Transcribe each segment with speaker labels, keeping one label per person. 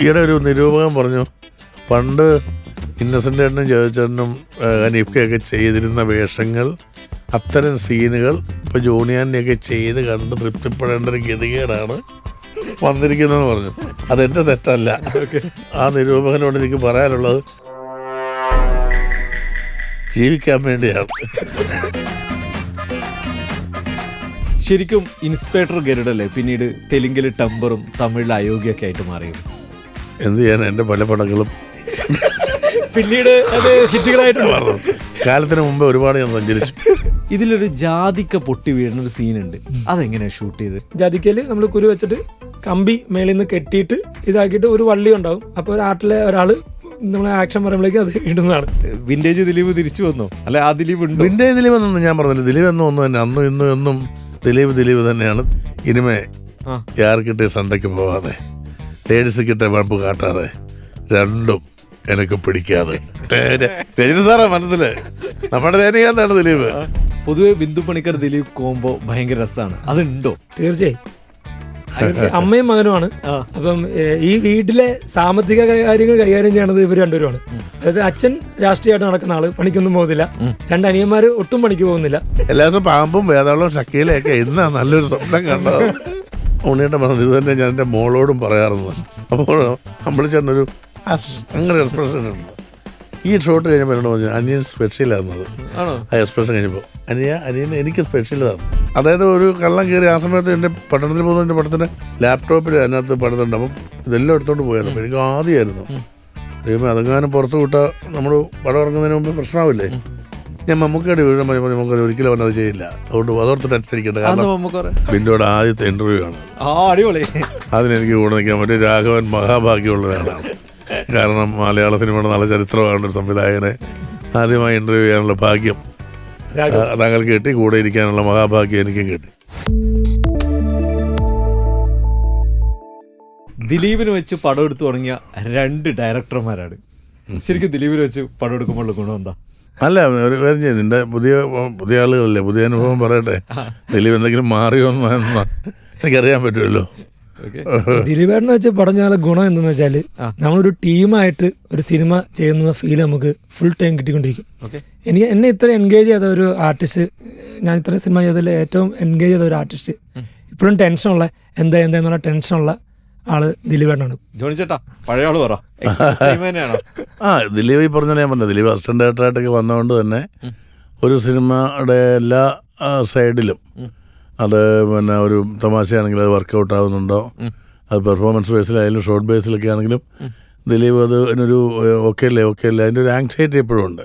Speaker 1: ഈയിടെ ഒരു നിരൂപകൻ പറഞ്ഞു പണ്ട് ഇന്നസെന്റ് ഏട്ടനും ജയചേട്ടനും അനീഫ്കയൊക്കെ ചെയ്തിരുന്ന വേഷങ്ങൾ അത്തരം സീനുകൾ ഇപ്പോൾ ജോണിയാനെയൊക്കെ ചെയ്ത് കണ്ട് തൃപ്തിപ്പെടേണ്ട ഒരു ഗതികേടാണ് വന്നിരിക്കുന്നതെന്ന് പറഞ്ഞു. അതെന്റെ തെറ്റല്ല. ആ നിരൂപകനോട് എനിക്ക് പറയാനുള്ളത് ജീവിക്കാൻ വേണ്ടിയാണ്.
Speaker 2: ശരിക്കും ഇൻസ്പെക്ടർ ഗരുഡല്ലേ? പിന്നീട് തെലുങ്കിൽ ടംബറും തമിഴിൽ അയോഗ്യൊക്കെ ആയിട്ട് മാറിയത്.
Speaker 1: എന്ത് ചെയ്യാൻ എന്റെ പല പടങ്ങളും
Speaker 2: പിന്നീട് അത് ഹിറ്റുകളായിട്ട്
Speaker 1: മാറുന്നു കാലത്തിന് മുമ്പേ ഒരുപാട് ഞാൻ സഞ്ചരിച്ചു.
Speaker 2: ഇതിലൊരു ജാതിക്ക പൊട്ടി വീഴുന്ന ഒരു സീനുണ്ട്. അതെങ്ങനെയാണ് ഷൂട്ട് ചെയ്ത്?
Speaker 3: ജാതിക്കയിൽ നമ്മൾ കുരു വെച്ചിട്ട് കമ്പി മേളിൽ നിന്ന് കെട്ടിയിട്ട് ഇതാക്കിയിട്ട് ഒരു വള്ളി ഉണ്ടാവും. അപ്പോൾ ഒരു ആട്ടിലെ ഒരാൾ നമ്മളെ ആക്ഷൻ പറയുമ്പോഴേക്കും അത് ഇടുന്നതാണ്.
Speaker 2: വിന്റേജ് ദിലീപ് തിരിച്ചു വന്നു? അല്ലെ ആ ദിലീപ് ഉണ്ടോ?
Speaker 1: വിന്റേജ് ദിലീപ് എന്നൊന്നും ഞാൻ പറഞ്ഞില്ല. ദിലീപ് എന്നും ഒന്നും തന്നെ അന്നും ഇന്നും എന്നും ദിലീപ് ദിലീപ് തന്നെയാണ്. ഇനിമേ യാർക്കിട്ടേ സണ്ടയ്ക്ക് പോവാതെ. ലേഡീസ് കിട്ട വഴപ്പ് കാട്ടാതെ രണ്ടും എനിക്ക് പിടിക്കാതെ. രജനി സാറാ മനസ്സിൽ നമ്മുടെ തേനികാന്താണ് ദിലീപ്.
Speaker 2: പൊതുവെ ബിന്ദു പണിക്കർ ദിലീപ് കോമ്പോ ഭയങ്കര രസമാണ് അതുണ്ടോ?
Speaker 3: തീർച്ചയായും. അമ്മയും മകനുമാണ്. അപ്പം ഈ വീട്ടിലെ സാമ്പത്തിക കാര്യങ്ങൾ കൈകാര്യം ചെയ്യണത് ഇവർ രണ്ടുപേരുമാണ്. അതായത് അച്ഛൻ രാഷ്ട്രീയമായിട്ട് നടക്കുന്ന ആൾ പണിക്കൊന്നും പോകുന്നില്ല. രണ്ട് അനിയന്മാര് ഒട്ടും പണിക്ക് പോകുന്നില്ല.
Speaker 1: എല്ലാ ദിവസവും പാമ്പും വേതാളവും ശക്തിയിലൊക്കെ ഇന്നാ നല്ലൊരു സ്വപ്നം കണ്ടത്. ഉണ്ണിയുടെ പറഞ്ഞു ഇത് തന്നെ ഞാൻ എന്റെ മോളോടും പറയാറുണ്ട്. അപ്പോൾ നമ്മൾ അമ്പളിച്ചേട്ടനൊരു അസ് അങ്ങനെ എക്സ്പ്രഷൻ ഉണ്ട്. ഈ ഷോട്ട് കഴിഞ്ഞപ്പോൾ എന്നോട് പറഞ്ഞു അനിയൻ സ്പെഷ്യലായിരുന്നത് ആ എക്സ്പ്രഷൻ കഴിഞ്ഞപ്പോൾ. അനിയ അനിയൻ എനിക്ക് സ്പെഷ്യൽ തന്നു അതായത് ഒരു കള്ളം കയറി ആ സമയത്ത് എന്റെ പഠനത്തിന് പോകുന്ന എന്റെ പടത്തിന് ലാപ്ടോപ്പിൽ അതിനകത്ത് പടത്തുണ്ട് അപ്പം ഇതെല്ലാം എടുത്തോണ്ട് പോയാലും? എനിക്ക് ആദ്യമായിരുന്നു. ദൈവം അതെങ്ങാനും പുറത്ത് വിട്ടാൽ നമ്മൾ പടം ഇറങ്ങുന്നതിന് മുമ്പ് പ്രശ്നമാവില്ലേ? ഞാൻ മമ്മൂക്കയുടെ വീഴും പറഞ്ഞപ്പോൾ നമുക്ക് ഒരിക്കലും അവനത് ചെയ്യില്ല. അതുകൊണ്ട് അതോർത്ത് ടെൻഷനിക്കേണ്ട കാരണം ബിൻഡോയുടെ ആദ്യത്തെ ഇന്റർവ്യൂ ആണ്
Speaker 2: അടിപൊളി.
Speaker 1: അതിനെനിക്ക് കൂടെ നിൽക്കാൻ പറ്റും രാഘവൻ മഹാഭാഗ്യമുള്ള ഒരാളാണ് കാരണം മലയാള സിനിമയുടെ നല്ല ചരിത്രമാണ് ഒരു സംവിധായകനെ ആദ്യമായി ഇന്റർവ്യൂ ചെയ്യാനുള്ള ഭാഗ്യം. താങ്കൾ താങ്കൾക്ക് കിട്ടി. കൂടെ ഇരിക്കാനുള്ള മഹാഭാഗ്യം എനിക്കും കിട്ടി.
Speaker 2: ദിലീപിന് വെച്ച് പടം എടുത്തു തുടങ്ങിയ രണ്ട് ഡയറക്ടർമാരാണ് ശരിക്കും ദിലീപിന് വെച്ച് പടം എടുക്കുമ്പോൾ ഗുണം എന്താ?
Speaker 1: അല്ല ഒരു കാര്യം ചെയ്യും. നിന്റെ പുതിയ പുതിയ ആളുകളല്ലേ? പുതിയ അനുഭവം പറയട്ടെ. ദിലീപ് എന്തെങ്കിലും മാറിയോ എന്ന് എനിക്കറിയാൻ പറ്റുമല്ലോ
Speaker 2: ഓക്കെ.
Speaker 3: ദിലീപേട്ടനെ വെച്ച് പറഞ്ഞാൽ ഗുണം എന്തെന്ന് വെച്ചാൽ നമ്മളൊരു ടീമായിട്ട് ഒരു സിനിമ ചെയ്യുന്ന ഫീൽ നമുക്ക് ഫുൾ ടൈം കിട്ടിക്കൊണ്ടിരിക്കും.
Speaker 2: ഓക്കെ.
Speaker 3: എനിക്ക് എന്നെ ഇത്ര എൻഗേജ് ചെയ്ത ഒരു ആർട്ടിസ്റ്റ് ഞാൻ ഇത്ര സിനിമ ചെയ്തതിൽ ഏറ്റവും എൻഗേജ് ചെയ്ത ഒരു ആർട്ടിസ്റ്റ് ഇപ്പോഴും ടെൻഷനുള്ള എന്താ എന്താ എന്നുള്ള ടെൻഷനുള്ള ആൾ ദിലീപേട്ടനാണ്.
Speaker 2: ജോണി ചേട്ടാ പഴയ ആൾ പറ.
Speaker 1: ആ. ദിലീപ് ഈ പറഞ്ഞ ഞാൻ പറഞ്ഞത്. ദിലീപ് അസിസ്റ്റന്റ് ഡയറക്ടറായിട്ടൊക്കെ വന്നതുകൊണ്ട് തന്നെ ഒരു സിനിമയുടെ എല്ലാ സൈഡിലും അത് പിന്നെ ഒരു തമാശയാണെങ്കിൽ അത് വർക്കൗട്ട് ആവുന്നുണ്ടോ? അത് പെർഫോമൻസ് ബേസിലായാലും ഷോർട്ട് ബേസിലൊക്കെ ആണെങ്കിലും ദിലീപ് അത് അതിനൊരു ഓക്കെ അല്ലേ ഓക്കെ അല്ലേ? അതിന്റെ ഒരു ആങ്സൈറ്റി എപ്പോഴും ഉണ്ട്.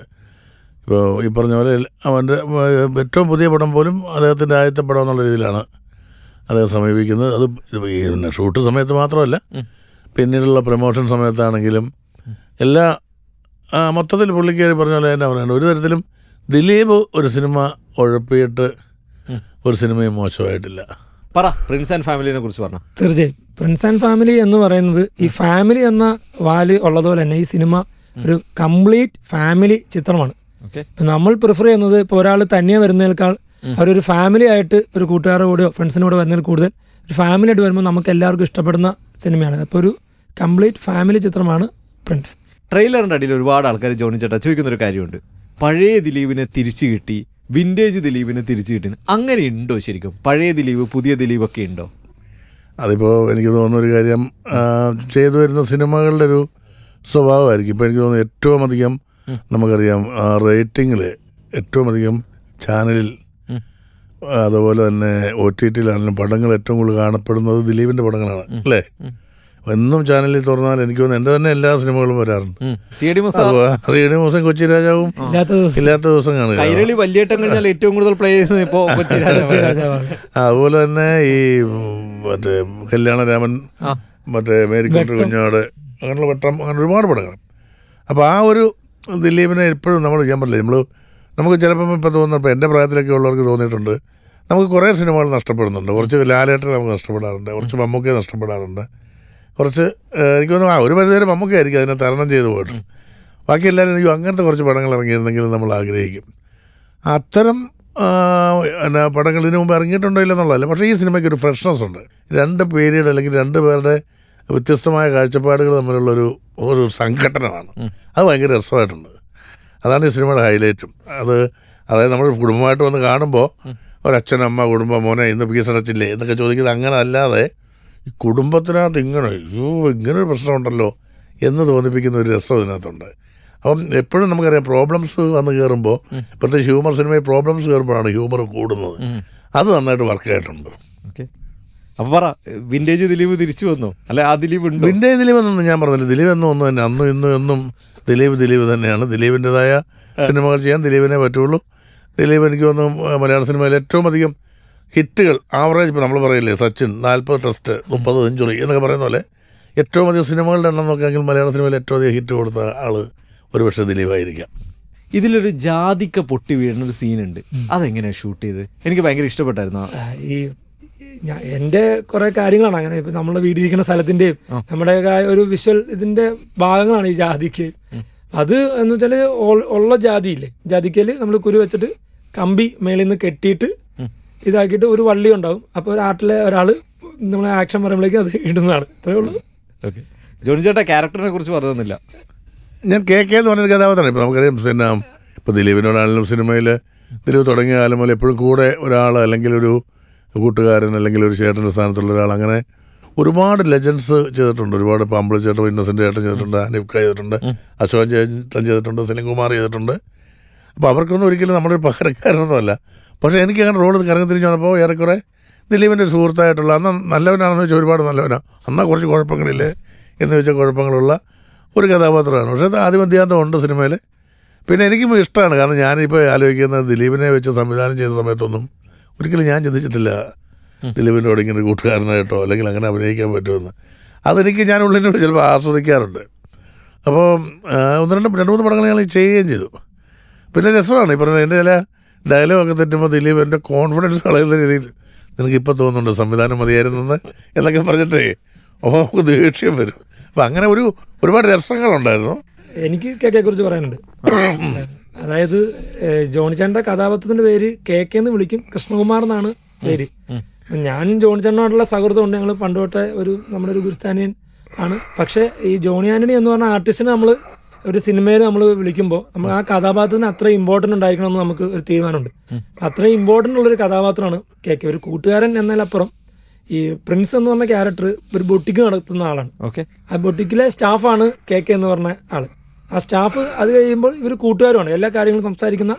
Speaker 1: ഇപ്പോൾ ഈ പറഞ്ഞ പോലെ അവന്റെ ഏറ്റവും പുതിയ പടം പോലും അദ്ദേഹത്തിന്റെ ആദ്യത്തെ പടം എന്നുള്ള രീതിയിലാണ് അദ്ദേഹം സമീപിക്കുന്നത്. അത് പിന്നെ ഷൂട്ട് സമയത്ത് മാത്രമല്ല പിന്നീടുള്ള പ്രൊമോഷൻ സമയത്താണെങ്കിലും എല്ലാ ആ, മൊത്തത്തിൽ പുള്ളിക്കാരി പറഞ്ഞ പോലെ എന്നാ പറയുന്നത് ഒരു തരത്തിലും ദിലീപ് ഒരു സിനിമ ഉഴപ്പിയിട്ട് ഒരു സിനിമയും മോശമായിട്ടില്ല.
Speaker 2: പറ പ്രിൻസ് ആൻഡ് ഫാമിലിനെ കുറിച്ച് പറഞ്ഞു.
Speaker 3: തീർച്ചയായും. പ്രിൻസ് ആൻഡ് ഫാമിലി എന്ന് പറയുന്നത് ഈ ഫാമിലി എന്ന വാൽ ഉള്ളതുപോലെ തന്നെ ഈ സിനിമ ഒരു കംപ്ലീറ്റ് ഫാമിലി ചിത്രമാണ്.
Speaker 2: ഓക്കെ.
Speaker 3: നമ്മൾ പ്രിഫർ ചെയ്യുന്നത് ഇപ്പോൾ ഒരാൾ തനിയെ വരുന്നതിനേക്കാൾ അവരൊരു ഫാമിലി ആയിട്ട് ഒരു കൂട്ടുകാരുടെ കൂടെയോ ഫ്രണ്ട്സിന്റെ കൂടെ വരുന്നതിൽ കൂടുതൽ ഒരു ഫാമിലി ആയിട്ട് വരുമ്പോൾ നമുക്ക് എല്ലാവർക്കും ഇഷ്ടപ്പെടുന്ന സിനിമയാണ്. അപ്പോൾ ഒരു കംപ്ലീറ്റ് ഫാമിലി ചിത്രമാണ് പ്രിൻസ്
Speaker 2: ട്രെയിലറിന്റെ അടിയിൽ ഒരുപാട് ആൾക്കാർ ജോണി ചേട്ടാ ചോദിക്കുന്ന ഒരു കാര്യമുണ്ട്. പഴയ ദിലീപിനെ തിരിച്ചു കിട്ടി വിന്റേജ് ദിലീപിനെ തിരിച്ചു കിട്ടി അങ്ങനെ ഉണ്ടോ ശരിക്കും? പഴയ ദിലീപ് പുതിയ ദിലീപ് ഒക്കെ ഉണ്ടോ?
Speaker 1: അതിപ്പോൾ എനിക്ക് തോന്നുന്ന ഒരു കാര്യം ചെയ്തു വരുന്ന സിനിമകളുടെ ഒരു സ്വഭാവമായിരിക്കും. ഇപ്പോൾ എനിക്ക് തോന്നുന്നു ഏറ്റവും അധികം നമുക്കറിയാം റേറ്റിങ്ങിൽ ഏറ്റവും അധികം ചാനലിൽ അതുപോലെ തന്നെ ഒ ടി ടിയിലാണെങ്കിലും പടങ്ങൾ ഏറ്റവും കൂടുതൽ കാണപ്പെടുന്നത് ദിലീപിന്റെ പടങ്ങളാണ് അല്ലേ? എന്നും ചാനലിൽ തുറന്നാൽ എനിക്ക് തോന്നുന്നു എന്റെ തന്നെ എല്ലാ സിനിമകളും വരാറുണ്ട്.
Speaker 2: C D മൂസം?
Speaker 1: കൊച്ചി രാജാവും
Speaker 3: ഇല്ലാത്ത ദിവസം.
Speaker 1: കാണുക.
Speaker 2: കൈരളി വലിയേട്ടം കഴിഞ്ഞാൽ ഏറ്റവും കൂടുതൽ പ്ലേ ചെയ്യുന്നത് ഇപ്പോ കൊച്ചി രാജാവാണ്.
Speaker 1: അതുപോലെ തന്നെ ഈ മറ്റേ കല്യാണരാമൻ. മറ്റേ മേരിക്കുട്ടി കുഞ്ഞാട് അങ്ങനെയുള്ള വട്ടം അങ്ങനെ ഒരുപാട് പടങ്ങൾ. അപ്പോൾ ആ ഒരു ദിലീപിനെ എപ്പോഴും നമ്മൾ ഞാൻ പറഞ്ഞില്ലേ നമ്മൾ നമുക്ക് ചിലപ്പം ഇപ്പോൾ തോന്നുന്നപ്പോൾ എന്റെ പ്രായത്തിലൊക്കെ ഉള്ളവർക്ക് തോന്നിയിട്ടുണ്ട്. നമുക്ക് കുറേ സിനിമകൾ നഷ്ടപ്പെടുന്നുണ്ട്. കുറച്ച് ലാലേട്ടർ നമുക്ക് നഷ്ടപ്പെടാറുണ്ട്. കുറച്ച് മമ്മൂക്കയെ നഷ്ടപ്പെടാറുണ്ട്. കുറച്ച് എനിക്ക് തോന്നുന്നു ആ ഒരു പരിധിവരെ മമ്മൂക്കായിരിക്കും അതിനെ തരണം ചെയ്തു പോയിട്ട്. ബാക്കി എല്ലാവരും അയ്യോ അങ്ങനത്തെ കുറച്ച് പടങ്ങൾ ഇറങ്ങിയിരുന്നെങ്കിലും നമ്മൾ ആഗ്രഹിക്കും. അത്തരം എന്നാ പടങ്ങൾ ഇതിനു മുമ്പ് ഇറങ്ങിയിട്ടുണ്ടോ ഇല്ലെന്നുള്ളതല്ല പക്ഷേ ഈ സിനിമയ്ക്ക് ഒരു ഫ്രഷ്നെസ് ഉണ്ട്. രണ്ട് പീരീഡ് അല്ലെങ്കിൽ രണ്ട് പേരുടെ വ്യത്യസ്തമായ കാഴ്ചപ്പാടുകൾ തമ്മിലുള്ളൊരു ഒരു സംഘടനമാണ് അത് ഭയങ്കര രസമായിട്ടുണ്ട്. അതാണ് ഈ സിനിമയുടെ ഹൈലൈറ്റും. അത് അതായത് നമ്മൾ കുടുംബമായിട്ട് വന്ന് കാണുമ്പോൾ ഒരച്ഛനമ്മ കുടുംബം മോനെ ഇന്ന് പീസ് അടച്ചില്ലേ എന്നൊക്കെ ചോദിക്കുന്നത് അങ്ങനെ അല്ലാതെ ഈ കുടുംബത്തിനകത്ത് ഇങ്ങനെ അയ്യോ ഇങ്ങനെ ഒരു പ്രശ്നമുണ്ടല്ലോ എന്ന് തോന്നിപ്പിക്കുന്ന ഒരു രസം ഇതിനകത്തുണ്ട്. അപ്പം എപ്പോഴും നമുക്കറിയാം പ്രോബ്ലംസ് വന്ന് കയറുമ്പോൾ പ്രത്യേകിച്ച് ഹ്യൂമർ സിനിമയിൽ പ്രോബ്ലംസ് കയറുമ്പോഴാണ് ഹ്യൂമർ കൂടുന്നത്. അത് നന്നായിട്ട് വർക്ക് ആയിട്ടുണ്ട്.
Speaker 2: ഓക്കെ അപ്പൊ പറ വിന്റേജ് ദിലീപ് തിരിച്ചു വന്നു. അല്ലെ ആ ദിലീപ് ഉണ്ട്?
Speaker 1: വിന്റേജ് ദിലീപ് എന്നൊന്നും ഞാൻ പറഞ്ഞില്ല. ദിലീപ് എന്നും ഒന്നും തന്നെ അന്നും ഇന്നും എന്നും ദിലീപ് ദിലീപ് തന്നെയാണ്. ദിലീപിന്റെതായ സിനിമകൾ ചെയ്യാൻ ദിലീപിനെ പറ്റുള്ളൂ. ദിലീപ് എനിക്ക് തോന്നുന്നു മലയാള സിനിമയിൽ ഏറ്റവും അധികം ഹിറ്റുകൾ ആവറേജ് ഇപ്പോൾ നമ്മൾ പറയില്ലേ സച്ചിൻ നാൽപ്പത് ടെസ്റ്റ് മുപ്പത് സെഞ്ചുറി എന്നൊക്കെ പറയുന്ന പോലെ ഏറ്റവും അധികം സിനിമകളുടെ എണ്ണം നോക്കുകയാണെങ്കിൽ മലയാള സിനിമയിൽ ഏറ്റവും അധികം ഹിറ്റ് കൊടുത്ത ആൾ ഒരുപക്ഷെ ദിലീപായിരിക്കാം.
Speaker 2: ഇതിലൊരു ജാതിക്ക പൊട്ടി വീഴുന്ന ഒരു സീനുണ്ട് അതെങ്ങനെയാണ് ഷൂട്ട് ചെയ്ത് എനിക്ക് ഭയങ്കര ഇഷ്ടപ്പെട്ടായിരുന്നു.
Speaker 3: ഈ ഞാൻ എന്റെ കുറേ കാര്യങ്ങളാണ്. അങ്ങനെ ഇപ്പം നമ്മളെ വീടിരിക്കുന്ന സ്ഥലത്തിന്റെയും നമ്മുടെ ഒരു വിഷ്വൽ ഇതിന്റെ ഭാഗങ്ങളാണ് ഈ ജാതിക്ക്. അത് എന്ന് വെച്ചാൽ ഉള്ള ജാതിയില്ലേ? ജാതിക്കയിൽ നമ്മൾ കുരു വെച്ചിട്ട് കമ്പി മേളിൽ നിന്ന് കെട്ടിയിട്ട് ഇതാക്കിയിട്ട് ഒരു വള്ളി ഉണ്ടാവും. അപ്പോൾ ഒരു ആട്ടിലെ ഒരാൾ നമ്മൾ ആക്ഷൻ പറയുമ്പോഴേക്കും അത് ഇടുന്നതാണ്. അത്രേ ഉള്ളൂ.
Speaker 2: ഓക്കെ ജോണി ചേട്ടാ ക്യാരക്ടറിനെ കുറിച്ച് പറഞ്ഞില്ല
Speaker 1: ഞാൻ കെ കെ എന്ന് പറഞ്ഞൊരു കഥാപാത്രമാണ് ഇപ്പൊ നമുക്കറിയാം പിന്നെ ഇപ്പോൾ ദിലീപിനോടാണെങ്കിലും സിനിമയിൽ ദിലീപ് തുടങ്ങിയ കാലം മുതൽ എപ്പോഴും കൂടെ ഒരാൾ അല്ലെങ്കിൽ ഒരു കൂട്ടുകാരൻ അല്ലെങ്കിൽ ഒരു ചേട്ടന്റെ സ്ഥാനത്തുള്ള ഒരാൾ അങ്ങനെ ഒരുപാട് ലെജൻസ് ചെയ്തിട്ടുണ്ട്. ഒരുപാട് പാമ്പിളി ചേട്ടൻ ഇന്നസെന്റ് ചേട്ടൻ ചെയ്തിട്ടുണ്ട് അനിഫ്ക ചെയ്തിട്ടുണ്ട് അശോകൻ ചേട്ടൻ ചെയ്തിട്ടുണ്ട് സലിംകുമാർ ചെയ്തിട്ടുണ്ട്. അപ്പോൾ അവർക്കൊന്നും ഒരിക്കലും നമ്മളൊരു പകരക്കാരനൊന്നുമല്ല. പക്ഷേ എനിക്ക് അങ്ങനെ റോഡ് കറങ്ങി തിരിച്ചു വന്നപ്പോൾ ഏറെക്കുറെ ദിലീപിന്റെ ഒരു സുഹൃത്തായിട്ടുള്ള അന്ന് നല്ലവനാണെന്ന് വെച്ചാൽ ഒരുപാട് നല്ലവനാണ് അന്നാ കുറച്ച് കുഴപ്പങ്ങളില്ലേ എന്ന് വെച്ചാൽ കുഴപ്പങ്ങളുള്ള ഒരു കഥാപാത്രമാണ്. പക്ഷേ ആദ്യം ഉണ്ട് സിനിമയിൽ. പിന്നെ എനിക്കും ഇഷ്ടമാണ്. കാരണം ഞാനിപ്പോൾ ആലോചിക്കുന്നത് ദിലീപിനെ വെച്ച് സംവിധാനം ചെയ്ത സമയത്തൊന്നും ഒരിക്കലും ഞാൻ ചിന്തിച്ചിട്ടില്ല ദിലീപിനോട് ഇങ്ങനെ കൂട്ടുകാരനായിട്ടോ അല്ലെങ്കിൽ അങ്ങനെ അഭിനയിക്കാൻ പറ്റുമെന്ന്. അതെനിക്ക് ഞാൻ ഉള്ളിനോട് ചിലപ്പോൾ ആസ്വദിക്കാറുണ്ട്. അപ്പോൾ ഒന്ന് രണ്ട് രണ്ട് മൂന്ന് പടങ്ങൾ ഞങ്ങൾ ചെയ്യുകയും ചെയ്തു. പിന്നെ രസമാണ് ഈ പറഞ്ഞ എന്റെ ചില ഡയലോഗൊക്കെ തെറ്റുമ്പോൾ ദിലീപ് എന്റെ കോൺഫിഡൻസ് കളയുന്ന രീതിയിൽ നിനക്ക് ഇപ്പോൾ തോന്നുന്നുണ്ട് സംവിധാനം മതിയായിരുന്നെന്ന് എന്നൊക്കെ പറഞ്ഞിട്ടേ ഓ നമുക്ക് ദേഷ്യം വരും. അപ്പം അങ്ങനെ ഒരു ഒരുപാട് രസങ്ങളുണ്ടായിരുന്നു.
Speaker 3: എനിക്ക് കെ കെ കുറിച്ച് പറയാനുണ്ട്. അതായത് ജോണി ജോണിച്ചാന്റെ കഥാപാത്രത്തിന്റെ പേര് കെ കെ എന്ന് വിളിക്കും. കൃഷ്ണകുമാർ എന്നാണ് പേര്. ഞാൻ ജോണി ജോണിച്ചാണ്ടുമായിട്ടുള്ള സൗഹൃദം ഉണ്ട്. ഞങ്ങൾ പണ്ട് തൊട്ടേ ഒരു നമ്മുടെ ഒരു ഗുരുസ്ഥാനിയൻ ആണ്. പക്ഷേ ഈ ജോണി ആന്റണി എന്ന് പറഞ്ഞ ആർട്ടിസ്റ്റിനെ നമ്മൾ ഒരു സിനിമയിൽ നമ്മൾ വിളിക്കുമ്പോൾ നമ്മൾ ആ കഥാപാത്രത്തിന് അത്ര ഇമ്പോർട്ടന്റ് ഉണ്ടായിരിക്കണം എന്ന് നമുക്ക് ഒരു തീരുമാനമുണ്ട്. അത്രയും ഇമ്പോർട്ടന്റ് ഉള്ളൊരു കഥാപാത്രമാണ് കെ കെ. ഒരു കൂട്ടുകാരൻ എന്നതിലപ്പുറം ഈ പ്രിൻസ് എന്ന് പറഞ്ഞ ക്യാരക്ടർ ഒരു ബൊട്ടിക്ക് നടത്തുന്ന ആളാണ്.
Speaker 2: ഓക്കെ.
Speaker 3: ആ ബൊട്ടിക്കിലെ സ്റ്റാഫാണ് കെ കെ എന്ന് പറഞ്ഞ ആൾ. ആ സ്റ്റാഫ് അത് കഴിയുമ്പോൾ ഇവർ കൂട്ടുകാരുമാണ്. എല്ലാ കാര്യങ്ങളും സംസാരിക്കുന്ന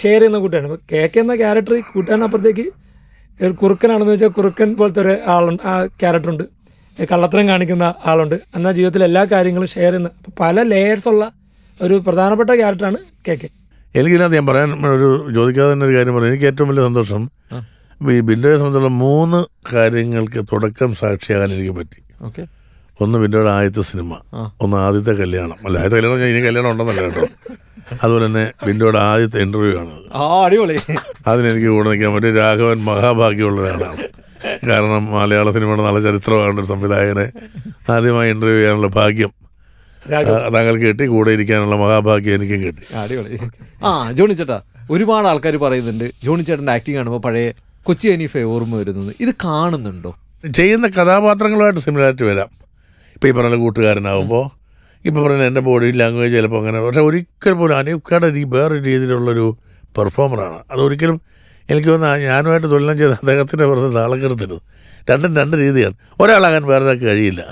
Speaker 3: ഷെയർ ചെയ്യുന്ന കൂട്ടുകാരാണ്. അപ്പോൾ കെ കെ എന്ന ക്യാരക്ടർ ഈ കൂട്ടുകാരനപ്പുറത്തേക്ക് ഒരു കുറുക്കനാണെന്ന് വെച്ചാൽ കുറുക്കൻ പോലത്തെ ഒരു ആളുണ്ട്. ആ ക്യാരക്ടറുണ്ട് കള്ളത്തരം കാണിക്കുന്ന ആളുണ്ട്. എന്നാൽ ജീവിതത്തിൽ എല്ലാ കാര്യങ്ങളും ഷെയർ ചെയ്യുന്ന പല ലെയേഴ്സ് ഉള്ള ഒരു പ്രധാനപ്പെട്ട ക്യാരക്ടറാണ് കെ കെ
Speaker 1: എനിക്കിതിനകത്ത് ഞാൻ പറയാൻ ഒരു ചോദിക്കാതെ തന്നെ ഒരു കാര്യം പറയാം. എനിക്ക് ഏറ്റവും വലിയ സന്തോഷം ഈ ബിന്ദുവിനെ സംബന്ധിച്ചുള്ള മൂന്ന് കാര്യങ്ങൾക്ക് തുടക്കം സാക്ഷിയാകാൻ എനിക്ക് പറ്റി.
Speaker 2: ഓക്കെ
Speaker 1: ഒന്ന് ബിൻഡോയുടെ ആദ്യത്തെ സിനിമ. ഒന്ന് ആദ്യത്തെ കല്യാണം. അല്ല ആദ്യത്തെ കല്യാണം ഇനി കല്യാണം ഉണ്ടെന്നല്ല കേട്ടോ. അതുപോലെ തന്നെ ബിൻഡോയുടെ ആദ്യത്തെ ഇന്റർവ്യൂ ആണ്
Speaker 2: അടിപൊളി.
Speaker 1: അതിനെനിക്ക് കൂടെ നിൽക്കാൻ പറ്റും രാഘവൻ മഹാഭാഗ്യമുള്ള ഒരാളാണ് കാരണം മലയാള സിനിമയുടെ നല്ല ചരിത്രമാണ് ഒരു സംവിധായകനെ ആദ്യമായി ഇന്റർവ്യൂ ചെയ്യാനുള്ള ഭാഗ്യം താങ്കൾക്ക് കിട്ടി. കൂടെ ഇരിക്കാനുള്ള മഹാഭാഗ്യം എനിക്കും കിട്ടി.
Speaker 2: അടിപൊളി. ആ ജോണി ചേട്ടാ ഒരുപാട് ആൾക്കാർ പറയുന്നുണ്ട് ജോണി ചേട്ടന്റെ ആക്ടിങ് കാണുമ്പോൾ പഴയ കൊച്ചി അനീഫെ ഓർമ്മ വരുന്നത്. ഇത് കാണുന്നുണ്ടോ?
Speaker 1: ചെയ്യുന്ന കഥാപാത്രങ്ങളുമായിട്ട് സിമിലാരിറ്റി വരാം. ഇപ്പോൾ ഈ പറഞ്ഞ കൂട്ടുകാരനാകുമ്പോൾ ഇപ്പോൾ പറഞ്ഞ എന്റെ ബോഡി ലാംഗ്വേജ് ചിലപ്പോൾ അങ്ങനെ പക്ഷേ ഒരിക്കൽ പോലും അനീഫ്കയുടെ രീതി വേറെ രീതിയിലുള്ളൊരു പെർഫോമറാണ് അതൊരിക്കലും എനിക്ക് തോന്നുന്നു ഞാനുമായിട്ട് തുലനം ചെയ്ത അദ്ദേഹത്തിന്റെ പുറത്ത് താളക്കെടുത്തരുത് രണ്ടും രണ്ട് രീതിയാണ്. ഒരാളാകാൻ വേറൊരാൾക്ക് കഴിയില്ല.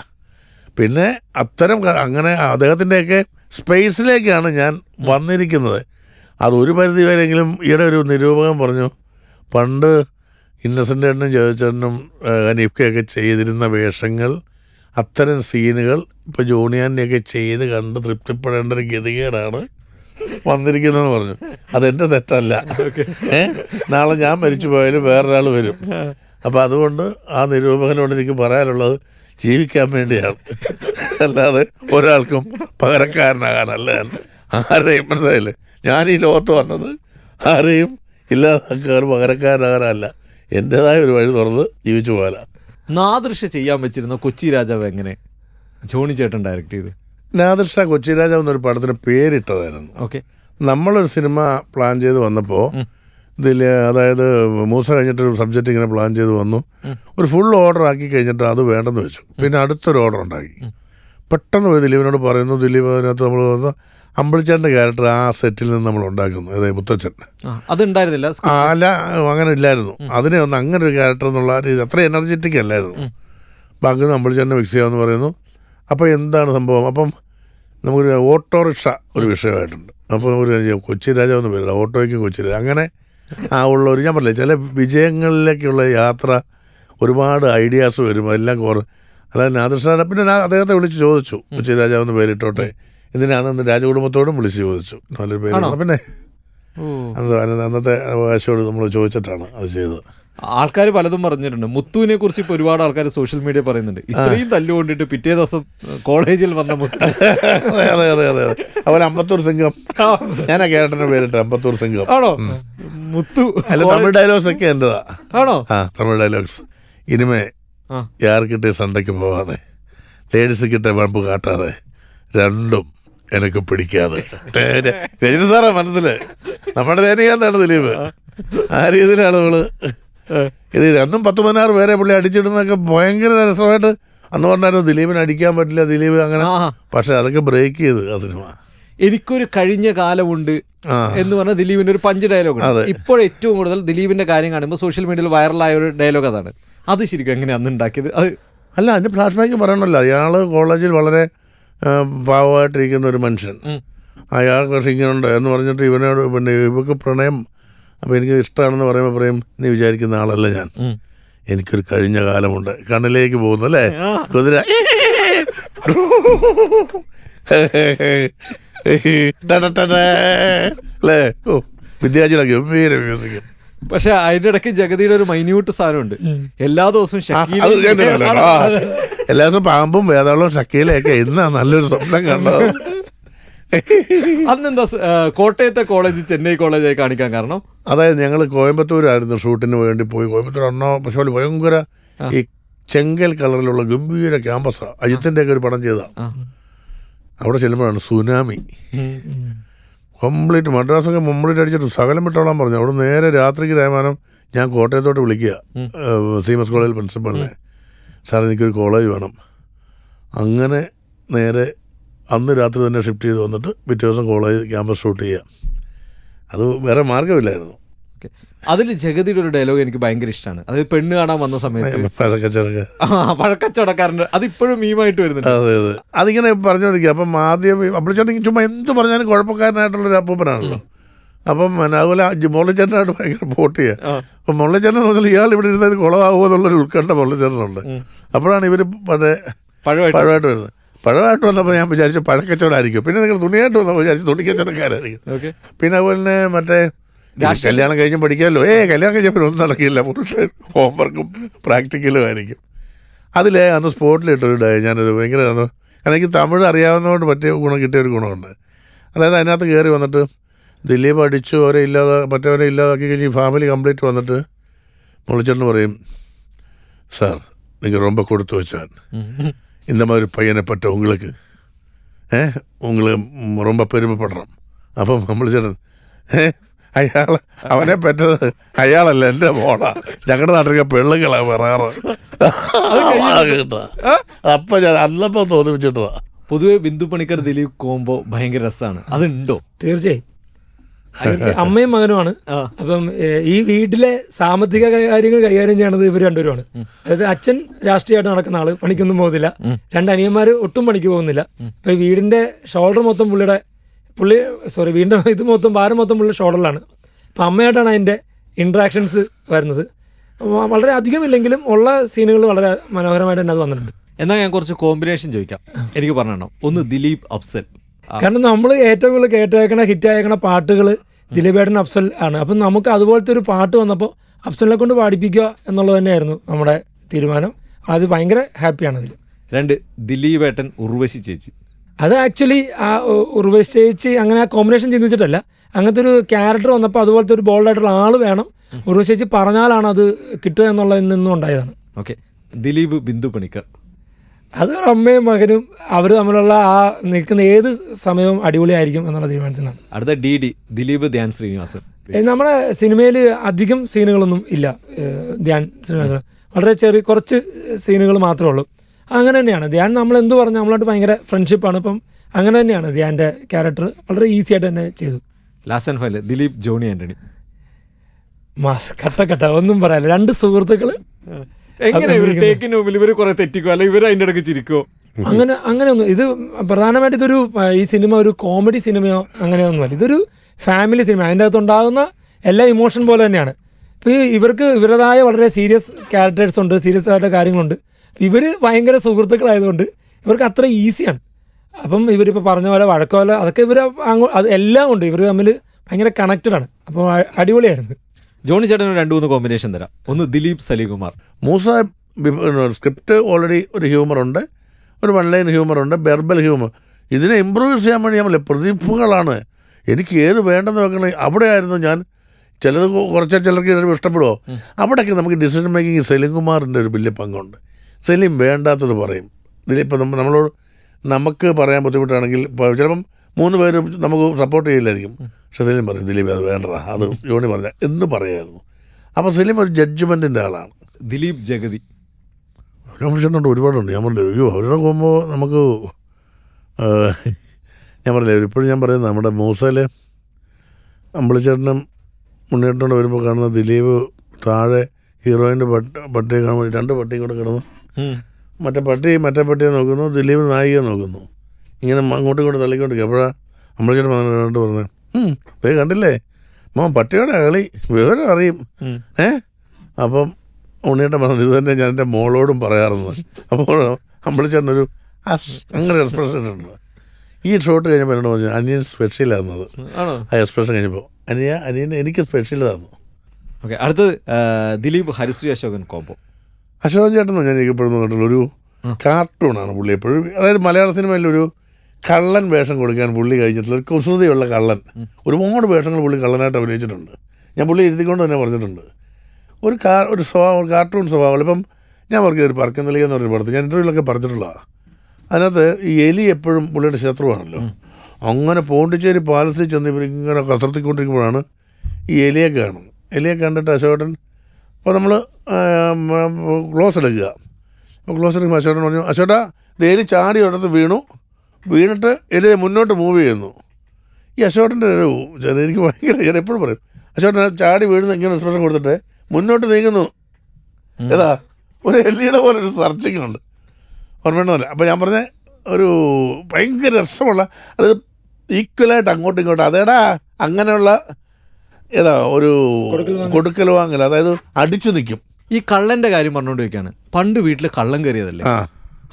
Speaker 1: പിന്നെ അത്തരം അങ്ങനെ അദ്ദേഹത്തിന്റെയൊക്കെ സ്പേസിലേക്കാണ് ഞാൻ വന്നിരിക്കുന്നത്. അതൊരു പരിധി വരെയെങ്കിലും ഈയിടെ ഒരു നിരൂപകൻ പറഞ്ഞു പണ്ട് ഇന്നസെന്റ് ഏട്ടനും ജയചേട്ടനും അനീഫ്കയൊക്കെ ചെയ്തിരുന്ന വേഷങ്ങൾ അത്തരം സീനുകൾ ഇപ്പോൾ ജോണിയാന്റെയൊക്കെ ചെയ്ത് കണ്ട് തൃപ്തിപ്പെടേണ്ട ഒരു ഗതികേടാണ് വന്നിരിക്കുന്നതെന്ന് പറഞ്ഞു. അതെന്റെ തെറ്റല്ല. നാളെ ഞാൻ മരിച്ചു പോയാലും വേറൊരാൾ വരും. അപ്പോൾ അതുകൊണ്ട് ആ നിരൂപകനോട് എനിക്ക് പറയാനുള്ളത് ജീവിക്കാൻ വേണ്ടിയാണ്. അല്ലാതെ ഒരാൾക്കും പകരക്കാരനാകാനല്ല ആരെയും മനസ്സിലായില്ലേ? ഞാൻ ഈ ലോകത്ത് വന്നത് ആരെയും ഇല്ലാതാക്കാൻ പകരക്കാരനാകാനല്ല. എന്റെതായ ഒരു വഴി തുറന്ന് ജീവിച്ചു പോകാനാണ്
Speaker 2: നാദൃശ ചെയ്യാൻ വെച്ചിരുന്ന കൊച്ചി രാജാവ് എങ്ങനെ? ജോണി ചേട്ടൻ ഡയറക്റ്റ് ചെയ്ത്.
Speaker 1: നാദൃശ കൊച്ചി രാജാവ് എന്നൊരു പടത്തിന് പേരിട്ടതായിരുന്നു.
Speaker 2: ഓക്കെ.
Speaker 1: നമ്മളൊരു സിനിമ പ്ലാൻ ചെയ്ത് വന്നപ്പോൾ ഇതിൽ അതായത് മൂസ കഴിഞ്ഞിട്ട് ഒരു സബ്ജക്റ്റ് ഇങ്ങനെ പ്ലാൻ ചെയ്ത് വന്നു. ഒരു ഫുൾ ഓർഡർ ആക്കി കഴിഞ്ഞിട്ട് അത് വേണ്ടെന്ന് വെച്ചു. പിന്നെ അടുത്തൊരു ഓർഡർ ഉണ്ടാക്കി പെട്ടെന്ന് പോയി ദിലീപിനോട് പറയുന്നു ദിലീപ് അതിനകത്ത് നമ്മൾ വന്ന് അമ്പളിച്ചാന്റെ ക്യാരക്ടർ ആ സെറ്റിൽ നിന്ന് നമ്മൾ ഉണ്ടാക്കുന്നു. അതായത് മുത്തച്ഛൻ.
Speaker 2: അതുണ്ടായിരുന്നില്ല?
Speaker 1: അല്ല അങ്ങനെ ഇല്ലായിരുന്നു. അതിനെ ഒന്ന് അങ്ങനെ ഒരു ക്യാരക്ടർ എന്നുള്ള രീതി അത്ര എനർജറ്റിക് അല്ലായിരുന്നു. അങ്ങനെ അമ്പളിച്ചാന്റെ മിക്സ് ചെയ്യാമെന്ന് പറയുന്നു. അപ്പോൾ എന്താണ് സംഭവം? അപ്പം നമുക്കൊരു ഓട്ടോറിക്ഷ ഒരു വിഷയമായിട്ടുണ്ട്. അപ്പോൾ ഒരു കൊച്ചി രാജാവ് എന്ന് പേരില്ല ഓട്ടോയ്ക്ക് കൊച്ചി രാജ. അങ്ങനെ ആ ഉള്ള ഒരു ഞാൻ പറഞ്ഞില്ല ചില വിജയങ്ങളിലേക്കുള്ള യാത്ര ഒരുപാട് ഐഡിയാസ് വരും. അതെല്ലാം കുറേ അതായത് നാദൃഷ്ണ പിന്നെ ഞാൻ അദ്ദേഹത്തെ വിളിച്ച് ചോദിച്ചു കൊച്ചി രാജാവ് എന്ന് പേരിട്ടോട്ടെ. ഇതിനാണെന്ന് രാജകുടുംബത്തോടും വിളിച്ച് ചോദിച്ചു. നല്ലൊരു പേര്? പിന്നെ അന്നത്തെ അവകാശയോട് നമ്മൾ ചോദിച്ചിട്ടാണ് അത് ചെയ്തത്.
Speaker 2: ആൾക്കാർ പലതും പറഞ്ഞിട്ടുണ്ട്. മുത്തുവിനെ കുറിച്ച് ഇപ്പൊ ഒരുപാട് ആൾക്കാർ സോഷ്യൽ മീഡിയ പറയുന്നുണ്ട്. ഇത്രയും തല്ലുകൊണ്ടിട്ട് പിറ്റേ ദിവസം കോളേജിൽ വന്ന മുത്തു.
Speaker 1: അതെ അതെ അതെ അവൻ അമ്പത്തൂർ സിംഗം. ആ. ക്യാരക്ടറിന്റെ പേരിട്ട് അമ്പത്തൂർ സിംഗം.
Speaker 2: ആണോ? മുത്തു
Speaker 1: അല്ല തമിഴ് ഡയലോഗ്സ് ഒക്കെ എന്റെതാ
Speaker 2: ആണോ?
Speaker 1: തമിഴ് ഡയലോഗ്സ്. ഇനിമേ
Speaker 2: യാർ
Speaker 1: കിട്ടിയ സണ്ടയ്ക്ക് പോവാതെ. ലേഡീസ് കിട്ടിയ വമ്പ് കാട്ടാതെ. രണ്ടും എനക്ക് പിടിക്കാതെ. രജനി സാറാ മനസ്സിൽ നമ്മുടെ തേനികാന്താണ് ദിലീപ്. ആ രീതിയിലാണ് നമ്മൾ ഇത് അന്നും പത്ത് പതിനാറ് പേരെ പുള്ളി അടിച്ചിടുന്നൊക്കെ ഭയങ്കര രസമായിട്ട് അന്ന് പറഞ്ഞായിരുന്നു ദിലീപിന് അടിക്കാൻ പറ്റില്ല ദിലീപ് അങ്ങനെ. പക്ഷെ അതൊക്കെ ബ്രേക്ക് ചെയ്ത് ആ സിനിമ.
Speaker 2: എനിക്കൊരു കഴിഞ്ഞ കാലമുണ്ട് എന്ന് പറഞ്ഞ ദിലീപിന്റെ ഒരു പഞ്ച് ഡയലോഗ്. ഇപ്പോൾ ഏറ്റവും കൂടുതൽ ദിലീപിന്റെ കാര്യം കാണുമ്പോൾ സോഷ്യൽ മീഡിയയിൽ വൈറലായ ഒരു ഡയലോഗ് അതാണ്. അത് ശരിക്കും എങ്ങനെയാണ് അന്ന് ഉണ്ടാക്കിയത്? അത്
Speaker 1: അല്ല അതിന്റെ ഫ്ലാഷ് ബാക്ക് പറയണമല്ലോ അയാൾ കോളേജിൽ വളരെ പാവമായിട്ടിരിക്കുന്ന ഒരു മനുഷ്യൻ. അയാൾ കഷിക്കുന്നുണ്ട് എന്ന് പറഞ്ഞിട്ട് ഇവനോട് പിന്നെ ഇവക്ക് പ്രണയം അപ്പോൾ എനിക്ക് ഇഷ്ടമാണെന്ന് പറയുമ്പോൾ പറയും നീ വിചാരിക്കുന്ന ആളല്ല ഞാൻ. എനിക്കൊരു കഴിഞ്ഞ കാലമുണ്ട്. കണ്ണിലേക്ക് പോകുന്നു അല്ലേ? കുതിര. അല്ലേ? ഓ വിദ്യാർത്ഥികളൊക്കെ ഗംഭീര മ്യൂസിക്.
Speaker 2: പക്ഷെ അതിന്റെ ഇടയ്ക്ക് ജഗതിയുടെ ഒരു മൈന്യൂട്ട് സാധനമുണ്ട്. എല്ലാ ദിവസവും.
Speaker 1: ആ. എല്ലാ ദിവസവും പാമ്പും വേതാളവും ഷക്കീലൊക്കെ ഇന്നാ നല്ലൊരു സ്വപ്നം കണ്ടത്.
Speaker 2: അന്നെന്താ കോട്ടയത്തെ കോളേജ് ചെന്നൈ കോളേജായി കാണിക്കാൻ കാരണം?
Speaker 1: അതായത് ഞങ്ങൾ കോയമ്പത്തൂരായിരുന്നു ഷൂട്ടിന് വേണ്ടി പോയി. കോയമ്പത്തൂർ അണ്ണോ പക്ഷേ ഭയങ്കര ഈ ചെങ്കൽ കളറിലുള്ള ഗംഭീര ക്യാമ്പസാണ് അജിത്തിന്റെ ഒക്കെ ഒരു പടം ചെയ്താ
Speaker 2: ആ.
Speaker 1: അവിടെ ചെല്ലുമ്പോഴാണ് സുനാമി. കംപ്ലീറ്റ് മദ്രാസൊക്കെ കംപ്ലീറ്റ് അടിച്ചിട്ട് സകലം വിട്ടോളാൻ പറഞ്ഞു. അവിടെ നേരെ രാത്രിക്ക് രാമാനം ഞാൻ കോട്ടയത്തോട്ട് വിളിക്കുക. സീമസ് കോളേജിൽ പ്രിൻസിപ്പളിനെ. സാർ എനിക്കൊരു കോളേജ് വേണം. അങ്ങനെ നേരെ അന്ന് രാത്രി തന്നെ ഷിഫ്റ്റ് ചെയ്ത് വന്നിട്ട് പിറ്റേ ദിവസം കോളേജ് ക്യാമ്പസ് ഷൂട്ട് ചെയ്യുക. അത് വേറെ മാർഗമില്ലായിരുന്നു
Speaker 2: അതിൽ ജഗതിയുടെ ഒരു ഡയലോഗ് എനിക്ക് ഭയങ്കര ഇഷ്ടമാണ് അത് പെണ്ണ് കാണാൻ വന്ന സമയത്ത്. പഴക്കച്ചവടക്കാരന്റെ അത് ഇപ്പോഴും മീമായിട്ട് വരുന്നുണ്ട്.
Speaker 1: അതെ അതെ. അതിങ്ങനെ പറഞ്ഞുകൊണ്ടിരിക്കുക അപ്പം ആദ്യം അപ്പളിച്ചേട്ടൻ ചുമ്മാ എന്ത് പറഞ്ഞാലും കുഴപ്പക്കാരനായിട്ടുള്ളൊരു അപ്പൂപ്പനാണല്ലോ. അപ്പം അതുപോലെ മുരളിച്ചേട്ടനായിട്ട് ഭയങ്കര പോട്ട് ചെയ്യുക. അപ്പം മുരളിച്ചേട്ടൻ പറഞ്ഞാൽ ഇയാൾ ഇവിടെ ഇരുന്നത് കുളമാകുമോ എന്നുള്ളൊരു ഉത്കണ്ഠ മുരളിച്ചേട്ടനുണ്ട്. അപ്പോഴാണ് ഇവർ പഴയ
Speaker 2: പഴമായിട്ട്
Speaker 1: വരുന്നത്. പഴമായിട്ട് വന്നപ്പോൾ ഞാൻ വിചാരിച്ചു പഴക്കച്ചവടമായിരിക്കും പിന്നെ നിങ്ങൾ തുണിയായിട്ട് വന്നപ്പോൾ വിചാരിച്ചു തുണിക്കച്ചവടക്കാരായിരിക്കും.
Speaker 2: ഓക്കെ.
Speaker 1: പിന്നെ അതുപോലെ തന്നെ മറ്റേ
Speaker 2: കല്യാണം
Speaker 1: കല്യാണം കഴിഞ്ഞ് പഠിക്കാമല്ലോ ഏ കല്യാണം കഴിഞ്ഞപ്പോൾ ഒന്നും നടക്കില്ല ഫുൾ ടൈം ഹോംവർക്കും പ്രാക്ടിക്കലും ആയിരിക്കും അതിൽ അന്ന് സ്പോട്ടിലിട്ടൊരു ഡേ ഞാനൊരു ഭയങ്കര അന്ന് കാരണം എനിക്ക് തമിഴ് അറിയാവുന്നതുകൊണ്ട് പറ്റിയ ഗുണം കിട്ടിയ ഒരു ഗുണമുണ്ട് അതായത് അതിനകത്ത് കയറി വന്നിട്ട് ദിലീപ് അടിച്ചു അവരെ ഇല്ലാതെ മറ്റവരെ ഇല്ലാതാക്കി കഴിഞ്ഞ് ഫാമിലി കംപ്ലീറ്റ് വന്നിട്ട് മുളിച്ചെന്ന് പറയും സാർ നിങ്ങൾ ரொம்ப കൊടുത്തു വെച്ചാൽ இந்த மாதிரி பையனை பட்ட உங்களுக்கு ഏ ഉങ്ങൾ ரொம்ப പെരുമപ്പെടണം അപ്പം നമ്മൾ ചേട്ടൻ ഏ അയാൾ അവനെ പറ്റത് അയാളല്ല എന്റെ മോളാ. ഞങ്ങളുടെ നാട്ടിലൊക്കെ പെണ്ണുങ്ങളാ പറയാറ്. കേട്ടോ. അപ്പം ഞാൻ അന്നപ്പം തോന്നിപ്പിച്ചിട്ടതാ.
Speaker 2: പൊതുവെ ബിന്ദു പണിക്കർ ദിലീപ് കോമ്പോ ഭയങ്കര രസമാണ് അതുണ്ടോ?
Speaker 3: തീർച്ചയായും. അമ്മയും മകനുമാണ്. അപ്പം ഈ വീട്ടിലെ സാമ്പത്തിക കാര്യങ്ങൾ കൈകാര്യം ചെയ്യണത് ഇവർ രണ്ടുപേരുമാണ്. അതായത് അച്ഛൻ രാഷ്ട്രീയമായിട്ട് നടക്കുന്ന ആൾ പണിക്കൊന്നും പോകുന്നില്ല. രണ്ട് അനിയന്മാർ ഒട്ടും പണിക്ക് പോകുന്നില്ല. അപ്പൊ ഈ വീടിന്റെ ഷോൾഡർ മൊത്തം പുള്ളിയുടെ പുള്ളി സോറി വീണ്ടും ഇത് മൊത്തം ഭാരം മൊത്തം പുള്ളി ഷോൾഡറിലാണ് അപ്പം അമ്മയായിട്ടാണ് അതിന്റെ ഇൻട്രാക്ഷൻസ് വരുന്നത്. വളരെ അധികമില്ലെങ്കിലും ഉള്ള സീനുകൾ വളരെ മനോഹരമായിട്ട് തന്നെ അത് വന്നിട്ടുണ്ട്.
Speaker 2: എന്നാൽ ഞാൻ കുറച്ച് കോമ്പിനേഷൻ ചോദിക്കാം. എനിക്ക് പറഞ്ഞോ ഒന്ന് ദിലീപ് അഫ്സൽ.
Speaker 3: കാരണം നമ്മൾ ഏറ്റവും കൂടുതൽ കേട്ടേക്കണ ഹിറ്റ് അയക്കണ പാട്ടുകൾ ദിലീപേട്ടൻ അഫ്സൽ ആണ്. അപ്പം നമുക്ക് അതുപോലത്തെ ഒരു പാട്ട് വന്നപ്പോൾ അഫ്സലിനെ കൊണ്ട് പാടിപ്പിക്കുക എന്നുള്ളത് തന്നെയായിരുന്നു നമ്മുടെ തീരുമാനം. അത് ഭയങ്കര ഹാപ്പിയാണ് അതിൽ
Speaker 2: രണ്ട് ദിലീപേട്ടൻ ഉർവശി ചേച്ചി.
Speaker 3: അത് ആക്ച്വലി ആ ഉർവശി ചേച്ചി അങ്ങനെ ആ കോമ്പിനേഷൻ ചിന്തിച്ചിട്ടല്ല. അങ്ങനത്തെ ഒരു ക്യാരക്ടർ വന്നപ്പോൾ അതുപോലത്തെ ഒരു ബോൾഡായിട്ടുള്ള ആൾ വേണം. ഉർവശി ചേച്ചി പറഞ്ഞാലാണ് അത് കിട്ടുക എന്നുള്ളതിൽ നിന്നും ഉണ്ടായതാണ്.
Speaker 2: ഓക്കെ ദിലീപ് ബിന്ദു പണിക്കർ.
Speaker 3: അത് അമ്മയും മകനും അവർ തമ്മിലുള്ള ആ നിൽക്കുന്ന ഏത് സമയവും അടിപൊളിയായിരിക്കും എന്നുള്ള തീരുമാനിച്ചതാണ്.
Speaker 2: അടുത്ത ഡി ഡി ദിലീപ് ധ്യാൻ ശ്രീനിവാസൻ.
Speaker 3: നമ്മുടെ സിനിമയിൽ അധികം സീനുകളൊന്നും ഇല്ല. ധ്യാൻ ശ്രീനിവാസൻ. വളരെ ചെറിയ കുറച്ച് സീനുകൾ മാത്രമേ ഉള്ളൂ. അങ്ങനെ തന്നെയാണ്. ധ്യാൻ നമ്മൾ എന്ത് പറഞ്ഞു? നമ്മളായിട്ട് ഭയങ്കര ഫ്രണ്ട്ഷിപ്പാണ് ഇപ്പം അങ്ങനെ തന്നെയാണ് ധ്യാന്റെ ക്യാരക്ടർ വളരെ ഈസി ആയിട്ട് തന്നെ ചെയ്തു.
Speaker 2: Last and final Dileep Johny Antony
Speaker 3: mass കട്ട കട്ട. ഒന്നും പറയാല്ല രണ്ട് സുഹൃത്തുക്കൾ
Speaker 2: എങ്ങനെ ഇവർ ടേക്കിന് മുമ്പിൽ ഇവർ കുറെ തെറ്റിക്കോ? അല്ലെ ഇവർ ഇടയ്ക്ക് ചിരിക്കോ?
Speaker 3: അങ്ങനെ അങ്ങനെയൊന്നും ഇത് പ്രധാനമായിട്ട് ഇതൊരു ഈ സിനിമ ഒരു കോമഡി സിനിമയോ അങ്ങനെയൊന്നുമല്ല ഇതൊരു ഫാമിലി സിനിമ അതിന്റെ അകത്ത് ഉണ്ടാകുന്ന എല്ലാ ഇമോഷൻ പോലെ തന്നെയാണ്. ഇപ്പോൾ ഈ ഇവർക്ക് ഇവരുടേതായ വളരെ സീരിയസ് ക്യാരക്ടേഴ്സ് ഉണ്ട് സീരിയസ് ആയിട്ട് കാര്യങ്ങളുണ്ട്. ഇവർ ഭയങ്കര സുഹൃത്തുക്കളായതുകൊണ്ട് ഇവർക്ക് അത്ര ഈസിയാണ്. അപ്പം ഇവരിപ്പോൾ പറഞ്ഞ പോലെ വഴക്കോല അതൊക്കെ ഇവർ അങ്ങോ അത് എല്ലാം ഉണ്ട്. ഇവർ തമ്മിൽ ഭയങ്കര കണക്റ്റഡ് ആണ്. അപ്പോൾ അടിപൊളിയായിരുന്നു.
Speaker 2: ജോണി ചേട്ടന് രണ്ടു മൂന്ന് കോമ്പിനേഷൻ തരാം. ഒന്ന് ദിലീപ് സലികുമാർ.
Speaker 1: മൂസ സ്ക്രിപ്റ്റ് ഓൾറെഡി ഒരു ഹ്യൂമറുണ്ട് ഒരു വൺ ലൈൻ ഹ്യൂമറുണ്ട് ബെർബൽ ഹ്യൂമർ ഇതിനെ ഇമ്പ്രൂവ് ചെയ്യാൻ വേണ്ടി ഞാൻ പറഞ്ഞില്ലേ, പ്രതിഭകളാണ് എനിക്ക് ഏത് വേണ്ടെന്ന് വെക്കണേ അവിടെയായിരുന്നു ഞാൻ. ചിലത് കുറച്ച് ചിലർക്ക് ചിലപ്പോൾ ഇഷ്ടപ്പെടുമോ അവിടെയൊക്കെ നമുക്ക് ഡിസിഷൻ മേക്കിംഗ് സെലിംകുമാറിന്റെ ഒരു വലിയ പങ്കുണ്ട്. സെലിം വേണ്ടാത്തത് പറയും. ഇതിലിപ്പോൾ നമ്മൾ നമ്മളോട് നമുക്ക് പറയാൻ ബുദ്ധിമുട്ടാണെങ്കിൽ ചിലപ്പം മൂന്ന് പേര് നമുക്ക് സപ്പോർട്ട് ചെയ്യില്ലായിരിക്കും. പക്ഷെ സലീം പറയും ദിലീപ് അത് വേണ്ടടാ അത് ജോണി പറഞ്ഞ എന്ന് പറയായിരുന്നു. അപ്പോൾ സലീം ഒരു ജഡ്ജ്മെന്റിന്റെ ആളാണ്.
Speaker 2: ദിലീപ് ജഗതി.
Speaker 1: കമ്മീഷനുണ്ട് ഒരുപാടുണ്ട്. ഞാൻ പറഞ്ഞു അയ്യോ അവരുടെ പോകുമ്പോൾ നമുക്ക് ഞാൻ പറഞ്ഞില്ല ഇപ്പോഴും ഞാൻ പറയുന്നത് നമ്മുടെ മൂസയിലെ അമ്പളിച്ചേട്ടനും ഉണ്ണിയേട്ടനോട് വരുമ്പോൾ കാണുന്ന ദിലീപ് താഴെ ഹീറോയിന്റെ പട്ടി പട്ടിയെ കാണുമ്പോൾ രണ്ട് പട്ടിയും കൂടെ കിടന്നു മറ്റേ പട്ടി മറ്റേ പട്ടിയെ നോക്കുന്നു ദിലീപ് നായികയെ നോക്കുന്നു. ഇങ്ങനെ അങ്ങോട്ടും ഇങ്ങോട്ടും തള്ളിക്കൊണ്ടിരിക്കുക അപ്പോഴാണ് ചേട്ടൻ പറഞ്ഞു? പറഞ്ഞത് "ഉം, ദേ കണ്ടില്ലേ? മോൻ പട്ടിയുടെ കളി വിവരം അറിയും. ഏ? അപ്പം ഉണ്ണിയേട്ടൻ പറഞ്ഞത് ഇത് തന്നെ ഞാൻ എന്റെ മോളോടും പറയാറുന്നത് അപ്പോൾ അമ്പളിച്ചേട്ടനൊരു അസ് അങ്ങനെ എക്സ്പ്രഷൻ ഉണ്ട് ഈ ഷോട്ട് കഴിഞ്ഞപ്പോൾ എന്നോട് പറഞ്ഞു അനിയൻ
Speaker 2: ആണോ?
Speaker 1: ആ എക്സ്പ്രഷൻ കഴിഞ്ഞപ്പോൾ. അനിയ അനിയൻ എനിക്ക് സ്പെഷ്യൽ തന്നു
Speaker 2: ഓക്കെ അടുത്തത് ദിലീപ് ഹരിശ്രീ അശോകൻ കോമ്പോ
Speaker 1: അശോകൻ ചേട്ടനോ ഞാൻ ഇപ്പോഴും കണ്ടിട്ടുള്ള ഒരു കാർട്ടൂണാണ് പുള്ളി എപ്പോഴും. അതായത് മലയാള സിനിമയിൽ ഒരു കള്ളൻ വേഷം കൊടുക്കാൻ പുള്ളി കഴിഞ്ഞിട്ടുള്ള ഒരു കുസൃതിയുള്ള കള്ളൻ. ഒരുപാട് വേഷങ്ങൾ പുള്ളി കള്ളനായിട്ട് അഭിനയിച്ചിട്ടുണ്ട്. ഞാൻ പുള്ളി ഇരുത്തിക്കൊണ്ട് തന്നെ പറഞ്ഞിട്ടുണ്ട്. ഒരു കാ ഒരു സ്വഭാവം ഒരു കാർട്ടൂൺ സ്വഭാവം. ഇപ്പം ഞാൻ വർക്ക് ചെയ്തൊരു പറക്കം എന്ന് പറഞ്ഞൊരു പടത്തിൽ ഞാൻ ഇന്റർവ്യൂലൊക്കെ പറഞ്ഞിട്ടുള്ളതാണ് അതിനകത്ത് ഈ എലി എപ്പോഴും പുള്ളിയുടെ ശത്രുവാണല്ലോ. അങ്ങനെ പോണ്ടിച്ചേരി പാലസിൽ ചെന്ന് ഇവർ ഇങ്ങനെ കസർത്തിക്കൊണ്ടിരിക്കുമ്പോഴാണ് ഈ എലിയെ കാണുന്നത്. എലിയെ കണ്ടിട്ട് അശോകൻ അപ്പോൾ നമ്മൾ ക്ലോസ് എടുക്കുക. അപ്പോൾ ക്ലോസ് എടുക്കുമ്പോൾ അശോകനോട് പറഞ്ഞു അശോട്ട ദേലി ചാടി ഒരിടത്ത് വീണു. വീണിട്ട് എലി മുന്നോട്ട് മൂവ് ചെയ്യുന്നു. ഈ അശോകന്റെ ഒരു ചെറിയ എനിക്ക് ഭയങ്കര ഞാൻ എപ്പോഴും പറയും അശോട്ടൻ ചാടി വീഴുന്ന ഇങ്ങനെ എക്സ്പ്രഷൻ കൊടുത്തിട്ട് മുന്നോട്ട് നീങ്ങുന്നു? ഏതാ? ഒരു എല്ലിയുടെ പോലെ ഒരു സർച്ചിങ് ഉണ്ട്. ഓർമ്മയുണ്ടല്ല അപ്പോൾ ഞാൻ പറഞ്ഞ ഒരു ഭയങ്കര രസമുള്ള അത് ഈക്വലായിട്ട് അങ്ങോട്ടും ഇങ്ങോട്ടും അതേടാ അങ്ങനെയുള്ള ഏതാ ഒരു
Speaker 3: കൊടുക്കൽ വാങ്ങൽ.
Speaker 1: അതായത് അടിച്ചു നിൽക്കും.
Speaker 2: ഈ കള്ളന്റെ കാര്യം പറഞ്ഞുകൊണ്ട് വെക്കാണ് പണ്ട് വീട്ടിൽ കള്ളം കയറിയതല്ലേ?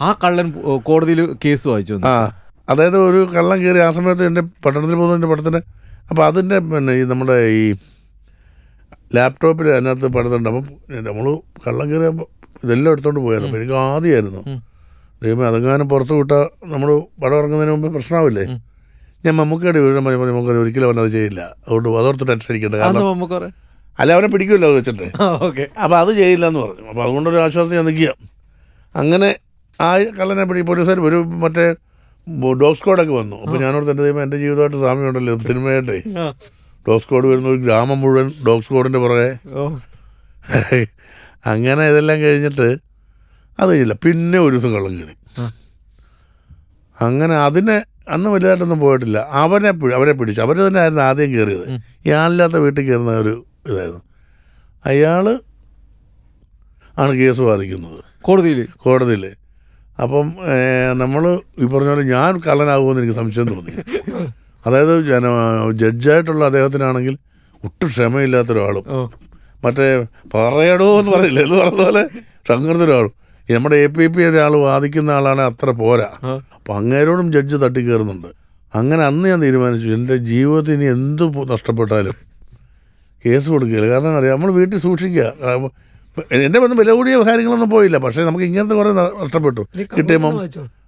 Speaker 1: ആ.
Speaker 2: കള്ളൻ കോടതിയിൽ കേസ് വായിച്ചു വന്നു.
Speaker 1: ആ. അതായത് ഒരു കള്ളം കയറി ആ സമയത്ത് എന്റെ പട്ടണത്തിൽ പോകുന്നതിന്റെ പടത്തിന് അപ്പോൾ അതിന്റെ പിന്നെ ഈ നമ്മുടെ ഈ ലാപ്ടോപ്പിൽ അതിനകത്ത് പടത്തുണ്ട് അപ്പം നമ്മൾ കള്ളം കയറിയപ്പോൾ ഇതെല്ലാം എടുത്തോണ്ട് പോയായിരുന്നു. അപ്പോൾ എനിക്ക് ആദ്യമായിരുന്നു ദൈവം അതെങ്ങാനും പുറത്ത് വിട്ടാൽ നമ്മൾ പടം ഇറങ്ങുന്നതിന് മുമ്പ് പ്രശ്നമാവില്ലേ. ഞാൻ മമ്മൂക്കയുടെ വീഴും പറയുമ്പോൾ നമുക്ക് ഒരിക്കലും അവനത് ചെയ്യില്ല. അതുകൊണ്ട് അതോർത്ത് ടെൻഷൻ അടിക്കേണ്ട. കാരണം അല്ല അവനെ പിടിക്കുമല്ലോ അത് വെച്ചിട്ട്.
Speaker 2: ഓക്കെ.
Speaker 1: അപ്പോൾ അത് ചെയ്യില്ല എന്ന് പറഞ്ഞു. അപ്പോൾ അതുകൊണ്ടൊരു ആശ്വാസം ഞാൻ നിൽക്കുക. അങ്ങനെ ആ കള്ളനെ പിടി പോലീസുകാർ ഒരു മറ്റേ ഡോഗ് സ്ക്വാഡൊക്കെ വന്നു. അപ്പോൾ ഞാനോട് എന്റെ ദൈവം എന്റെ ജീവിതമായിട്ട് സാമ്യമുണ്ടല്ലോ സിനിമയായിട്ടേ ഡോഗ് സ്ക്വാഡ് വരുന്ന ഒരു ഗ്രാമം മുഴുവൻ ഡോഗ് സ്ക്വാഡിന്റെ പുറകെ. അങ്ങനെ ഇതെല്ലാം കഴിഞ്ഞിട്ട് അത് ചെയ്യില്ല. പിന്നെ ഒരു ദിവസം കള്ളം കയറി. അങ്ങനെ അതിനെ അന്ന് വലുതായിട്ടൊന്നും പോയിട്ടില്ല. അവനെ അവരെ പിടിച്ചു. അവർ തന്നെ ആയിരുന്നു ആദ്യം കയറിയത്
Speaker 2: ഈ
Speaker 1: ഇയാളില്ലാത്ത വീട്ടിൽ കയറുന്ന ഒരു ഇതായിരുന്നു. അയാൾ ആണ് കേസ് വാദിക്കുന്നത്.
Speaker 2: കോടതിയിൽ
Speaker 1: കോടതിയിൽ അപ്പം നമ്മൾ ഈ പറഞ്ഞ പോലെ ഞാൻ കള്ളനാകുമെന്ന് എനിക്ക് സംശയം തോന്നി. അതായത് ജഡ്ജായിട്ടുള്ള അദ്ദേഹത്തിനാണെങ്കിൽ ഒട്ടും
Speaker 2: ക്ഷമയില്ലാത്തൊരാളും.
Speaker 1: മറ്റേ പറയടോ എന്ന് പറയില്ല? എന്ന് പറഞ്ഞ പോലെ ഈ നമ്മുടെ എ പി പി ഒരാൾ വാദിക്കുന്ന ആളാണ് അത്ര പോരാ. അപ്പം അങ്ങേരോടും ജഡ്ജ് തട്ടിക്കയറുന്നുണ്ട് അങ്ങനെ അന്ന് ഞാൻ തീരുമാനിച്ചു എന്റെ ജീവിതത്തിൽ ഇനി എന്ത് നഷ്ടപ്പെട്ടാലും കേസ് കൊടുക്കുകയില്ല കാരണം അറിയാം നമ്മൾ വീട്ടിൽ സൂക്ഷിക്കുക എന്റെ വന്ന് വില കൂടിയ കാര്യങ്ങളൊന്നും പോയില്ല പക്ഷേ നമുക്ക് ഇങ്ങനത്തെ കുറേ നഷ്ടപ്പെട്ടു കിട്ടിയപ്പം?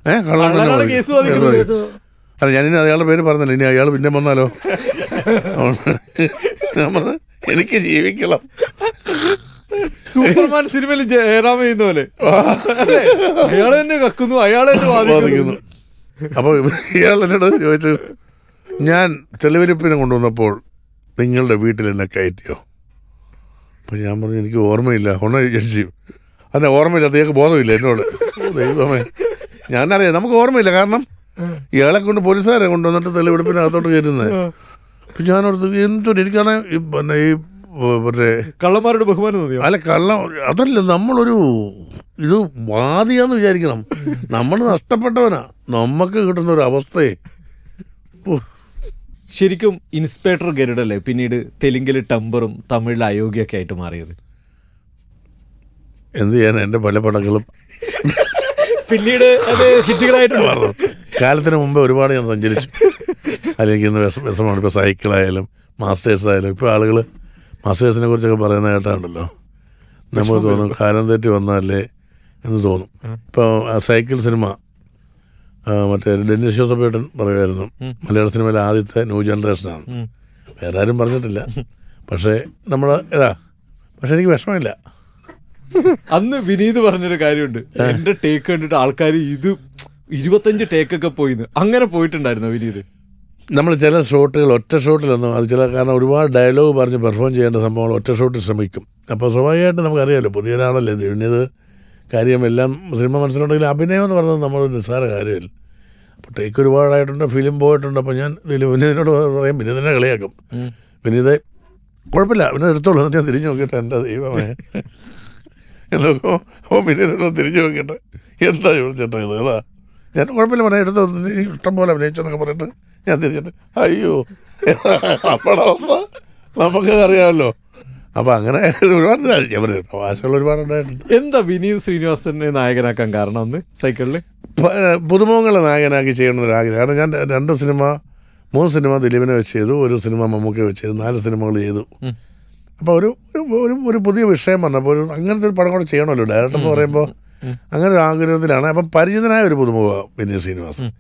Speaker 1: ഏഹ് കള്ളം തന്നെ
Speaker 2: കള്ളനാണ്
Speaker 1: മതി.
Speaker 2: കേസ് വാദിക്കുന്നത്.
Speaker 1: കേസ്
Speaker 3: കേസ്
Speaker 1: വാദിക്കും. അല്ല ഞാനിനി അയാളുടെ പേര് പറഞ്ഞില്ല ഇനി അയാൾ പിന്നെ വന്നാലോ നമ്മൾ എനിക്ക് ജീവിക്കണം
Speaker 2: സൂപ്പർമാൻ സിനിമയിൽ ജയറാം ചെയ്യുന്ന പോലെ. അയാൾ തന്നെ കക്കുന്നു അയാൾ തന്നെ വാദിക്കുന്നു
Speaker 1: അപ്പോൾ ഇയാൾ എന്നോട് ചോദിച്ചു ഞാൻ തെളിവെടുപ്പിനെ കൊണ്ടുവന്നപ്പോൾ നിങ്ങളുടെ വീട്ടിൽ എന്നെ കയറ്റിയോ? അപ്പം ഞാൻ പറഞ്ഞു എനിക്ക് ഓർമ്മയില്ല. ഉണ വിചാരിച്ചു. അതെ ഓർമ്മയില്ല. അദ്ദേഹം ബോധമില്ല എന്നോട്. ദൈവമേ. ഞാനറിയാം. നമുക്ക് ഓർമ്മയില്ല. കാരണം ഇയാളെ കൊണ്ട് പോലീസുകാരെ കൊണ്ടുവന്നിട്ട് തെളിവെടുപ്പിനകത്തോട്ട് കയറ്റുന്നത്. അപ്പം ഞാനോടത്ത് എന്തൊരു എനിക്കാണെങ്കിൽ പിന്നെ ഈ മറ്റേ
Speaker 2: കള്ളന്മാരുടെ ബഹുമാനം തോന്നിയോ
Speaker 1: അല്ല കള്ളം അതല്ല നമ്മളൊരു ഇത് വാദിയാന്ന് വിചാരിക്കണം. നമ്മൾ നഷ്ടപ്പെട്ടവനാ. നമുക്ക് കിട്ടുന്ന ഒരു അവസ്ഥയെ
Speaker 2: ശരിക്കും ഇൻസ്പെക്ടർ ഗരുഡല്ലേ പിന്നീട് തെലുങ്കിൽ ടംബറും തമിഴിൽ അയോഗ്യൊക്കെ ആയിട്ട് മാറിയത്?
Speaker 1: എന്ത് ചെയ്യാൻ എന്റെ പല പടങ്ങളും.
Speaker 2: പിന്നീട് അത് ഹിറ്റുകളായിട്ട്
Speaker 1: മാറുന്നു കാലത്തിന് മുമ്പേ ഒരുപാട് ഞാൻ സഞ്ചരിച്ചു. അല്ലെങ്കിൽ ഇന്ന് വിഷ വിഷമാണ് ഇപ്പോൾ സൈക്കിളായാലും മാസ്റ്റേഴ്സ് ആയാലും ഇപ്പോൾ ആളുകൾ മാസ്റ്റേഴ്സിനെ കുറിച്ചൊക്കെ പറയുന്ന കേട്ടാണ്ടല്ലോ. നമുക്ക് തോന്നും കാലം തെറ്റി വന്നാലേ എന്ന് തോന്നും. ഇപ്പോൾ സൈക്കിൾ സിനിമ മറ്റേ ഡെന്നിസ് ജോസഫേട്ടൻ പറയുമായിരുന്നു. മലയാള സിനിമയിലെ ആദ്യത്തെ ന്യൂ ജനറേഷനാണ്. വേറെ ആരും പറഞ്ഞിട്ടില്ല. പക്ഷേ നമ്മൾ ഇതാ പക്ഷെ എനിക്ക് വിഷമമില്ല.
Speaker 2: അന്ന് വിനീത് പറഞ്ഞൊരു കാര്യമുണ്ട്. എന്റെ ടേക്ക് കണ്ടിട്ട് ആൾക്കാർ ഇത് ഇരുപത്തഞ്ച് ടേക്കൊക്കെ പോയിന്ന്. അങ്ങനെ പോയിട്ടുണ്ടായിരുന്നു വിനീത്?
Speaker 1: നമ്മൾ ചില ഷോട്ടുകൾ ഒറ്റ ഷോട്ടിലൊന്നും അത് ചില കാരണം ഒരുപാട് ഡയലോഗ് പറഞ്ഞ് പെർഫോം ചെയ്യേണ്ട സംഭവങ്ങൾ ഒറ്റ ഷോട്ടിൽ ശ്രമിക്കും. അപ്പോൾ സ്വാഭാവികമായിട്ട് നമുക്കറിയാമല്ലോ പുതിയ ഒരാളല്ലേ കാര്യമെല്ലാം സിനിമ മനസ്സിലുണ്ടെങ്കിൽ അഭിനയം എന്ന് പറയുന്നത് നമ്മളൊരു നിസ്സാര കാര്യമില്ല. അപ്പോൾ ടേക്ക് ഒരുപാടായിട്ടുണ്ട് ഫിലിം പോയിട്ടുണ്ട്. അപ്പോൾ ഞാൻ ഇതിൽ വിനീതിനോട് പറയും വിനീതിനെ കളിയാക്കും. വിനീത് കുഴപ്പമില്ല പിന്നെ എടുത്തോളൂ എന്നിട്ട് ഞാൻ തിരിഞ്ഞു നോക്കിയിട്ട് എന്റെ ദൈവമേ? എന്നൊക്കെ അപ്പോൾ വിനീതിനോട് തിരിഞ്ഞു നോക്കിയിട്ട് എന്താ ചോദിച്ചിട്ട് ഇത്? അതാ ഞാൻ കുഴപ്പമില്ല പറയാം എടുത്തോ നീ ഇഷ്ടം പോലെ അഭിനയിച്ചെന്നൊക്കെ പറഞ്ഞിട്ട് ഞാൻ തിരിച്ചിട്ട് അയ്യോ നമ്മുടെ അവസ്ഥ നമുക്ക് അറിയാമല്ലോ. അപ്പോൾ അങ്ങനെ ഒരുപാട് തമാശകൾ ഒരുപാട് ഉണ്ടായിട്ടുണ്ട്.
Speaker 2: എന്താ വിനീത് ശ്രീനിവാസനെ നായകനാക്കാൻ കാരണം ഒന്ന് സൈക്കിളിൽ?
Speaker 1: പ- പുതുമുഖങ്ങളെ നായകനാക്കി ചെയ്യണമെന്നൊരു ആഗ്രഹം. കാരണം ഞാൻ രണ്ട് സിനിമ മൂന്ന് സിനിമ ദിലീപിനെ വെച്ച് ചെയ്തു ഒരു സിനിമ മമ്മൂക്കെ വെച്ച് ചെയ്തു നാല് സിനിമകൾ ചെയ്തു. അപ്പോൾ ഒരു ഒരു- ഒരു ഒരു പുതിയ വിഷയം വന്നപ്പോൾ ഒരു അങ്ങനത്തെ ഒരു പടം കൂടെ ചെയ്യണമല്ലോ. ഡയറക്ടർ എന്ന് പറയുമ്പോൾ അങ്ങനെ ഒരു ആഗ്രഹത്തിലാണ്. അപ്പം പരിചിതനായ ഒരു പുതുമുഖ വിനീത് ശ്രീനിവാസൻ.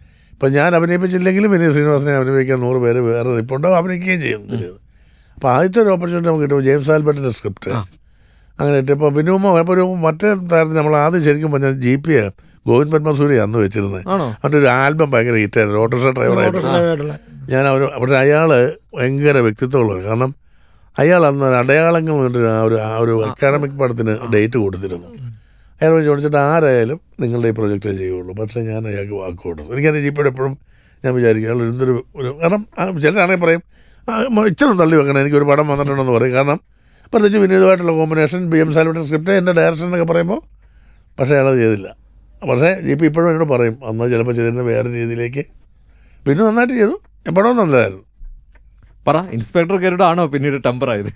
Speaker 1: ഇപ്പം ഞാൻ അഭിനയിപ്പിച്ചില്ലെങ്കിലും വിനീത് ശ്രീനിവാസനെ അഭിനയിക്കാൻ നൂറ് പേര് വേറെ റിപ്പോർട്ടോ അഭിനയിക്കുകയും ചെയ്യും അപ്പോൾ ആദ്യത്തെ ഒരു ഓപ്പർച്യൂണിറ്റി നമുക്ക് കിട്ടും ജെയിംസ് ആൽബർട്ടിന്റെ സ്ക്രിപ്റ്റ് അങ്ങനെ ഇപ്പോൾ ബിനുമോ ഇപ്പോൾ ഒരു മറ്റേ താരത്തിൽ നമ്മൾ ആദ്യം ശരിക്കും പറഞ്ഞാൽ ജി പി ഗോവിന്ദ് പത്മസൂരി അന്ന് വെച്ചിരുന്നത് അവന്റെ ഒരു ആൽബം ഭയങ്കര ഹിറ്റായിരുന്നു ഓട്ടോറിക്ഷ ഡ്രൈവറായിട്ട് ഞാൻ അവർ അവിടെ അയാൾ ഭയങ്കര വ്യക്തിത്വമുള്ളത് കാരണം അയാൾ അന്ന് അടയാളങ്ങൾ ഒരു ആ ഒരു അക്കാഡമിക് പടത്തിന് ഡേറ്റ് കൊടുത്തിരുന്നു. പോയി ചോദിച്ചിട്ട് ആരായാലും നിങ്ങളുടെ ഈ പ്രൊജക്റ്റേ ചെയ്യുള്ളൂ. പക്ഷേ ഞാൻ അയാൾക്ക് വാക്ക് കൊടുത്തു എനിക്കത് ജീപ്പോടെ എപ്പോഴും ഞാൻ വിചാരിക്കും അയാൾ എന്തൊരു ഒരു കാരണം ചിലരാണെങ്കിൽ പറയും ഇച്ചിരി തള്ളി വെക്കണം എനിക്കൊരു പടം വന്നിട്ടുണ്ടെന്ന് പറയും. കാരണം പ്രത്യേകിച്ച് വിനീതമായിട്ടുള്ള കോമ്പിനേഷൻ ബി എം സാലിയുടെ സ്ക്രിപ്റ്റ് എന്റെ ഡയറക്ഷൻ എന്നൊക്കെ പറയുമ്പോൾ പക്ഷേ അയാളത് ചെയ്തില്ല. പക്ഷേ ജി പി ഇപ്പോഴും എന്നോട് പറയും അന്ന് ചിലപ്പോൾ ചെയ്തിരുന്ന വേറെ രീതിയിലേക്ക്. പിന്നെ നന്നായിട്ട് ചെയ്തു. എപ്പോഴും നല്ലതായിരുന്നു.
Speaker 2: പറ ഇൻസ്പെക്ടർ ഗരുഡ് ആണോ പിന്നീട് ടെമ്പർ ആയത്?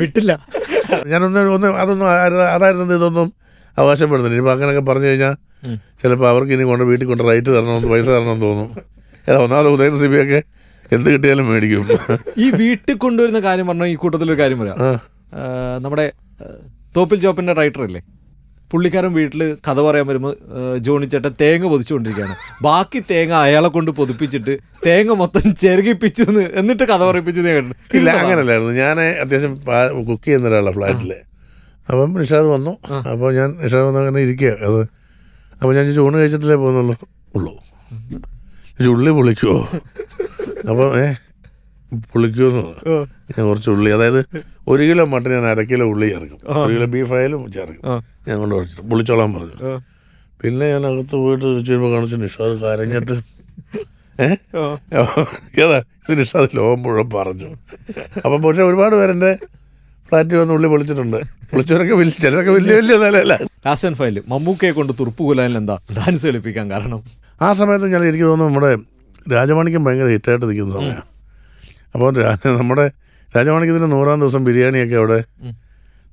Speaker 3: വിട്ടില്ല.
Speaker 1: ഞാനൊന്ന് ഒന്ന് അതൊന്നും അതായിരുന്നു ഇതൊന്നും അവകാശപ്പെടുന്നില്ല. ഇനിയിപ്പോൾ അങ്ങനെയൊക്കെ പറഞ്ഞു കഴിഞ്ഞാൽ ചിലപ്പോൾ അവർക്ക് ഇനി കൊണ്ട് വീട്ടിൽ കൊണ്ട് റൈറ്റ് തരണമെന്ന് പൈസ തരണമെന്ന് തോന്നും. ഏതാ ഒന്നാമത് ഉദയൻ ഒക്കെ എന്ത് കിട്ടിയാലും മേടിക്കും.
Speaker 2: ഈ വീട്ടിൽ കൊണ്ടുവരുന്ന കാര്യം പറഞ്ഞാൽ ഈ കൂട്ടത്തിലൊരു കാര്യം പറയാം. നമ്മുടെ തോപ്പിൽ ജോപ്പിന്റെ റൈറ്റർ അല്ലേ പുള്ളിക്കാരൻ വീട്ടിൽ കഥ പറയാൻ വരുമ്പോൾ ജോണി ചേട്ടൻ തേങ്ങ പൊതിച്ചുകൊണ്ടിരിക്കുകയാണ്. ബാക്കി തേങ്ങ അയാളെ കൊണ്ട് പൊതിപ്പിച്ചിട്ട് തേങ്ങ മൊത്തം ചെറുകിപ്പിച്ചു എന്ന് എന്നിട്ട് കഥ പറയിപ്പിച്ചു.
Speaker 1: ഇല്ല അങ്ങനല്ലായിരുന്നു. ഞാൻ അത്യാവശ്യം കുക്ക് ചെയ്യുന്ന ഒരാളാണ് ഫ്ലാറ്റിൽ അപ്പം നിഷാദ് വന്നു. അപ്പോൾ ഞാൻ നിഷാദ് വന്ന് അങ്ങനെ ഇരിക്കുക. അത് അപ്പോൾ ഞാൻ ചോണ് കഴിച്ചിട്ടില്ലേ? പോകുന്നുള്ളൂ ഉള്ളൂ. ഉള്ളി. പൊളിക്കുമോ അപ്പം ഏ? പൊളിക്കുമെന്ന്.
Speaker 2: ആ,
Speaker 1: ഞാൻ കുറച്ച് ഉള്ളി അതായത് ഒരു കിലോ മട്ടൻ ഞാൻ അര കിലോ ഉള്ളി ചേർക്കും. ഒരു കിലോ ബീഫ് ആയാലും ചേർക്കും. ഞാൻ കൊണ്ട് കുറച്ചിട്ട് പുളിച്ചോളാൻ പറഞ്ഞു. പിന്നെ ഞാൻ അകത്ത് പോയിട്ട് തിരിച്ച് വരുമ്പോൾ കാണിച്ചു നിഷാദ് കരഞ്ഞിട്ട്. ഏതാ? ഇത് നിഷാദ് ലോകം മുഴുവൻ പറഞ്ഞു. അപ്പം പക്ഷേ ഒരുപാട് പേരെന്റെ ഫ്ലാറ്റിൽ വന്ന് ഉള്ളി പൊളിച്ചിട്ടുണ്ട്. പൊളിച്ചവരൊക്കെ വലിയ ചിലരൊക്കെ വലിയ വലിയ നിലയല്ല.
Speaker 2: ലാസ്റ്റ് ആൻഡ് ഫൈനൽ മമ്മൂക്കയെ കൊണ്ട് തുറുപ്പ് കുലാനിൽ എന്താ ഡാൻസ് കളിപ്പിക്കാൻ കാരണം?
Speaker 1: ആ സമയത്ത് ഞാൻ എനിക്ക് തോന്നുന്നു നമ്മുടെ രാജമാണിക്യം ഭയങ്കര ഹിറ്റായിട്ട് നിൽക്കുന്ന സമയമാണ്. അപ്പോൾ നമ്മുടെ രാജമാണിക്യത്തിന്റെ നൂറാം ദിവസം ബിരിയാണിയൊക്കെ അവിടെ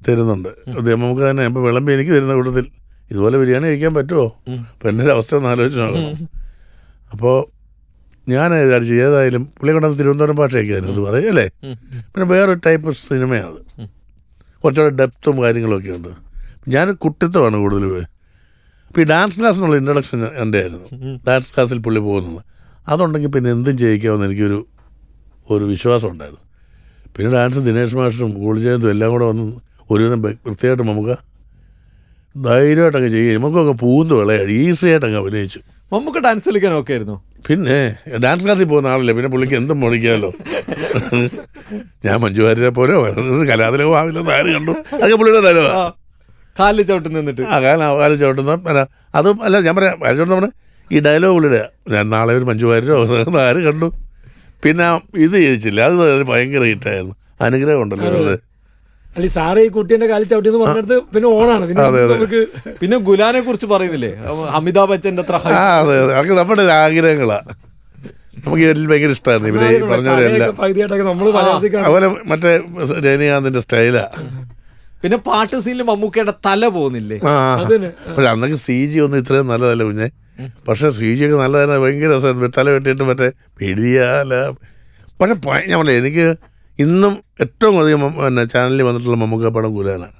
Speaker 1: തരുന്നുണ്ട്. അദ്ദേഹം നമുക്ക് തന്നെ ഇപ്പോൾ വിളമ്പി എനിക്ക് തരുന്ന കൂട്ടത്തിൽ ഇതുപോലെ ബിരിയാണി കഴിക്കാൻ പറ്റുമോ. അപ്പോൾ എന്റെ ഒരു അവസ്ഥ ഒന്ന് ആലോചിച്ച് നോക്കണം. അപ്പോൾ ഞാൻ വിചാരിച്ചു ഏതായാലും പുള്ളി കൊണ്ടത് തിരുവനന്തപുരം ഭാഷയൊക്കെ ആയിരുന്നു. അത് പറയും അല്ലേ. പിന്നെ വേറൊരു ടൈപ്പ് സിനിമയാണ്. കുറച്ചുകൂടെ ഡെപ്തും കാര്യങ്ങളൊക്കെ ഉണ്ട്. ഞാൻ കുട്ടിത്തമാണ് കൂടുതൽ അപ്പോൾ ഈ ഡാൻസ് ക്ലാസ് എന്നുള്ള ഇൻട്രഡക്ഷൻ എന്റെ ആയിരുന്നു. ഡാൻസ് ക്ലാസ്സിൽ പുള്ളി പോകുന്നത്. അതുണ്ടെങ്കിൽ പിന്നെ എന്തും ചെയ്യിക്കാമെന്ന് എനിക്കൊരു ഒരു വിശ്വാസം ഉണ്ടായിരുന്നു. പിന്നെ ഡാൻസ് ദിനേഷ് മാഷും കൂളിജയന്തും എല്ലാം കൂടെ വന്ന് ഒരു വിധം വൃ- വൃത്തിയായിട്ട് നമുക്ക് ധൈര്യമായിട്ടങ്ങ് ചെയ്യും നമുക്കൊക്കെ പൂന്ത് വിളയാടി ഈസി ആയിട്ടങ്ങ് അഭിനയിച്ചു.
Speaker 2: നമുക്ക് ഡാൻസ് കളിക്കാൻ ഒക്കെ ആയിരുന്നു.
Speaker 1: പിന്നെ ഡാൻസ് ക്ലാസ്സിൽ പോകുന്ന ആളല്ലേ? പിന്നെ പുള്ളിക്ക് എന്തും മുടിക്കാമല്ലോ ഞാൻ മഞ്ജു വാര്യരെ പോലെ കലാതിലകം ആവില്ലെന്ന് ആര് കണ്ടു? അതൊക്കെ പുള്ളിയുടെ ഡയലോഗാ
Speaker 2: കാലിൽ ചവിട്ടി നിന്നിട്ട്.
Speaker 1: ആ കാലം കാലിൽ ചവിട്ടുന്ന അല്ല അതും അല്ല ഞാൻ പറയാം കാലം ചവിട്ടുന്ന ഈ ഡയലോഗ് പുള്ളിയുടെ ഞാൻ നാളെ ഒരു മഞ്ജു വാര്യരോ? ആര് കണ്ടു? പിന്നെ ഇത് ചോദിച്ചില്ല അത് ഭയങ്കര ഹിറ്റായിരുന്നു അനുഗ്രഹം ഉണ്ടല്ലോ അത്.
Speaker 3: അല്ല സാറ് ഈ കുട്ടീന്റെ കാലിൽ ചവിട്ടി എന്ന് പറഞ്ഞിടത്ത് പിന്നെ ഓണാണ്. പിന്നെ. നമുക്ക്
Speaker 2: പിന്നെ ഗുലാനെ കുറിച്ച് പറയുന്നില്ലേ? അമിതാഭ് ബച്ചന്റെ അത്ര
Speaker 1: ആ അതെ അതെ. അതൊക്കെ നമ്മുടെ ഒരു ആഗ്രഹങ്ങളാ. നമുക്ക് ഇതിൽ ഭയങ്കര ഇഷ്ടമായിരുന്നു ഇവർ പറഞ്ഞവരെല്ലാം. അതുപോലെ മറ്റേ രജനീകാന്തിന്റെ സ്റ്റൈലാ.
Speaker 2: പിന്നെ പാട്ട് സീനിൽ മമ്മൂക്കയുടെ തല പോകുന്നില്ലേ?
Speaker 1: അന്നൊക്കെ സി ജി ഒന്നും ഇത്രയും നല്ലതല്ല കുഞ്ഞെ. പക്ഷെ സി ജി ഒക്കെ നല്ലതന്നെ ഭയങ്കര തല വെട്ടിയിട്ട് മറ്റേ പിടിയാല. പക്ഷെ ഞാൻ പറയാം എനിക്ക് ഇന്നും ഏറ്റവും അധികം പിന്നെ ചാനലിൽ വന്നിട്ടുള്ള മമ്മൂക്ക പടം കൂലാനാണ്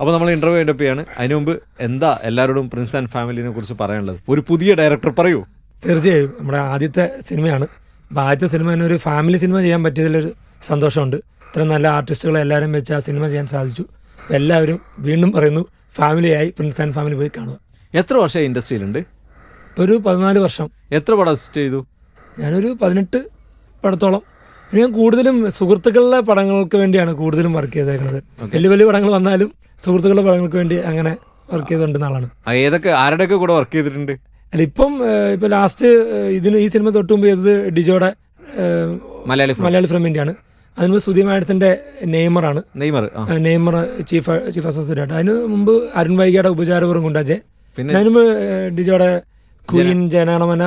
Speaker 2: അപ്പോൾ നമ്മൾ ഇന്റർവ്യൂ എന്റെ അതിനു മുമ്പ് എന്താ എല്ലാവരോടും പ്രിൻസ് ആൻഡ് ഫാമിലിനെ കുറിച്ച് പറയാനുള്ളത്? ഒരു പുതിയ ഡയറക്ടർ പറയൂ.
Speaker 3: തീർച്ചയായും. നമ്മുടെ ആദ്യത്തെ സിനിമയാണ്. അപ്പോൾ ആദ്യത്തെ സിനിമ തന്നെ ഒരു ഫാമിലി സിനിമ ചെയ്യാൻ പറ്റിയതിലൊരു സന്തോഷമുണ്ട്. ഇത്രയും നല്ല ആർട്ടിസ്റ്റുകളെ എല്ലാവരും വെച്ച് ആ സിനിമ ചെയ്യാൻ സാധിച്ചു. എല്ലാവരും വീണ്ടും പറയുന്നു ഫാമിലിയായി പ്രിൻസ് ആൻഡ് ഫാമിലി പോയി കാണുക.
Speaker 2: എത്ര വർഷം ഇൻഡസ്ട്രിയിലുണ്ട്?
Speaker 3: ഇപ്പോൾ ഒരു പതിനാല് വർഷം.
Speaker 2: എത്ര പടം അസിസ്റ്റ് ചെയ്തു?
Speaker 3: ഞാനൊരു പതിനെട്ട് പടത്തോളം. പിന്നെ ഞാൻ കൂടുതലും സുഹൃത്തുക്കളുടെ പടങ്ങൾക്ക് വേണ്ടിയാണ് കൂടുതലും വർക്ക് ചെയ്തേക്കുന്നത് വലിയ വലിയ പടങ്ങൾ വന്നാലും സുഹൃത്തുക്കളുടെ പടങ്ങൾക്ക് വേണ്ടി അങ്ങനെ വർക്ക് ചെയ്തുകൊണ്ടിരുന്ന ആളാണ്.
Speaker 2: ആ, ഏതൊക്കെ ആരുടെയൊക്കെ കൂടെ വർക്ക് ചെയ്തിട്ടുണ്ട്?
Speaker 3: അല്ല ഇപ്പം ഇപ്പം ലാസ്റ്റ് ഇതിന് ഈ സിനിമ തൊട്ട് മുമ്പ് ചെയ്തത് ഡിജോയുടെ
Speaker 2: മലയാളി
Speaker 3: മലയാളി ഫ്രമിന്റെയാണ് അതിന് മുമ്പ് സുധി മാഡത്തിന്റെ നെയ്മറാണ്.
Speaker 2: Neymar
Speaker 3: Neymar chief chief associate ആയിട്ട് അതിന് മുമ്പ് അരുൺ വൈകിയുടെ ഉപചാരപൂർവം കൊണ്ടാച്ചേ
Speaker 2: പിന്നെ
Speaker 3: അതിന് മുമ്പ് ഡിജോയുടെ ക്വീൻ ജനാണമന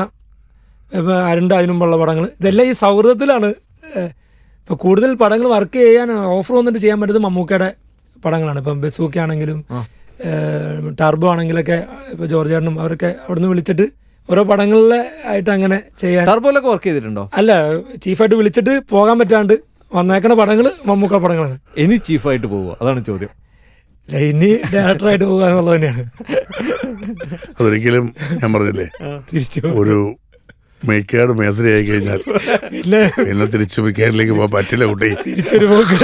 Speaker 3: അരുണ്ട് അതിന് മുമ്പുള്ള പടങ്ങൾ ഇതെല്ലാം ഈ സൗഹൃദത്തിലാണ് ഇപ്പൊ കൂടുതൽ പടങ്ങൾ വർക്ക് ചെയ്യാൻ ഓഫർ വന്നിട്ട് ചെയ്യാൻ പറ്റുന്നത് മമ്മൂക്കയുടെ പടങ്ങളാണ്. ഇപ്പം ബസൂക്ക ആണെങ്കിലും ടർബോ ആണെങ്കിലൊക്കെ ഇപ്പൊ ജോർജ് ചേട്ടനും അവരൊക്കെ അവിടുന്ന് വിളിച്ചിട്ട് ഓരോ പടങ്ങളിലെ ആയിട്ട് അങ്ങനെ ചെയ്യാൻ
Speaker 2: ടർബോലൊക്കെ വർക്ക് ചെയ്തിട്ടുണ്ടോ?
Speaker 3: അല്ല ചീഫായിട്ട് വിളിച്ചിട്ട് പോകാൻ പറ്റാണ്ട് വന്നേക്കണ പടങ്ങൾ മമ്മൂക്ക പടങ്ങളാണ്.
Speaker 2: ഇനി ചീഫായിട്ട് പോവുക. അതാണ് ചോദ്യം.
Speaker 3: ഇനി ഡയറക്ടറായിട്ട് പോവുക എന്നുള്ളത് തന്നെയാണ്.
Speaker 1: അതൊരിക്കലും ഞാൻ പറഞ്ഞില്ലേ
Speaker 3: തിരിച്ചു
Speaker 1: ഒരു മേക്കാട് മേസരി ആയി കഴിഞ്ഞാൽ
Speaker 3: പിന്നെ
Speaker 1: പിന്നെ തിരിച്ചു മേക്കാടിലേക്ക് പോകാൻ പറ്റില്ല കുട്ടി.
Speaker 3: തിരിച്ചൊരു പോക്ക്.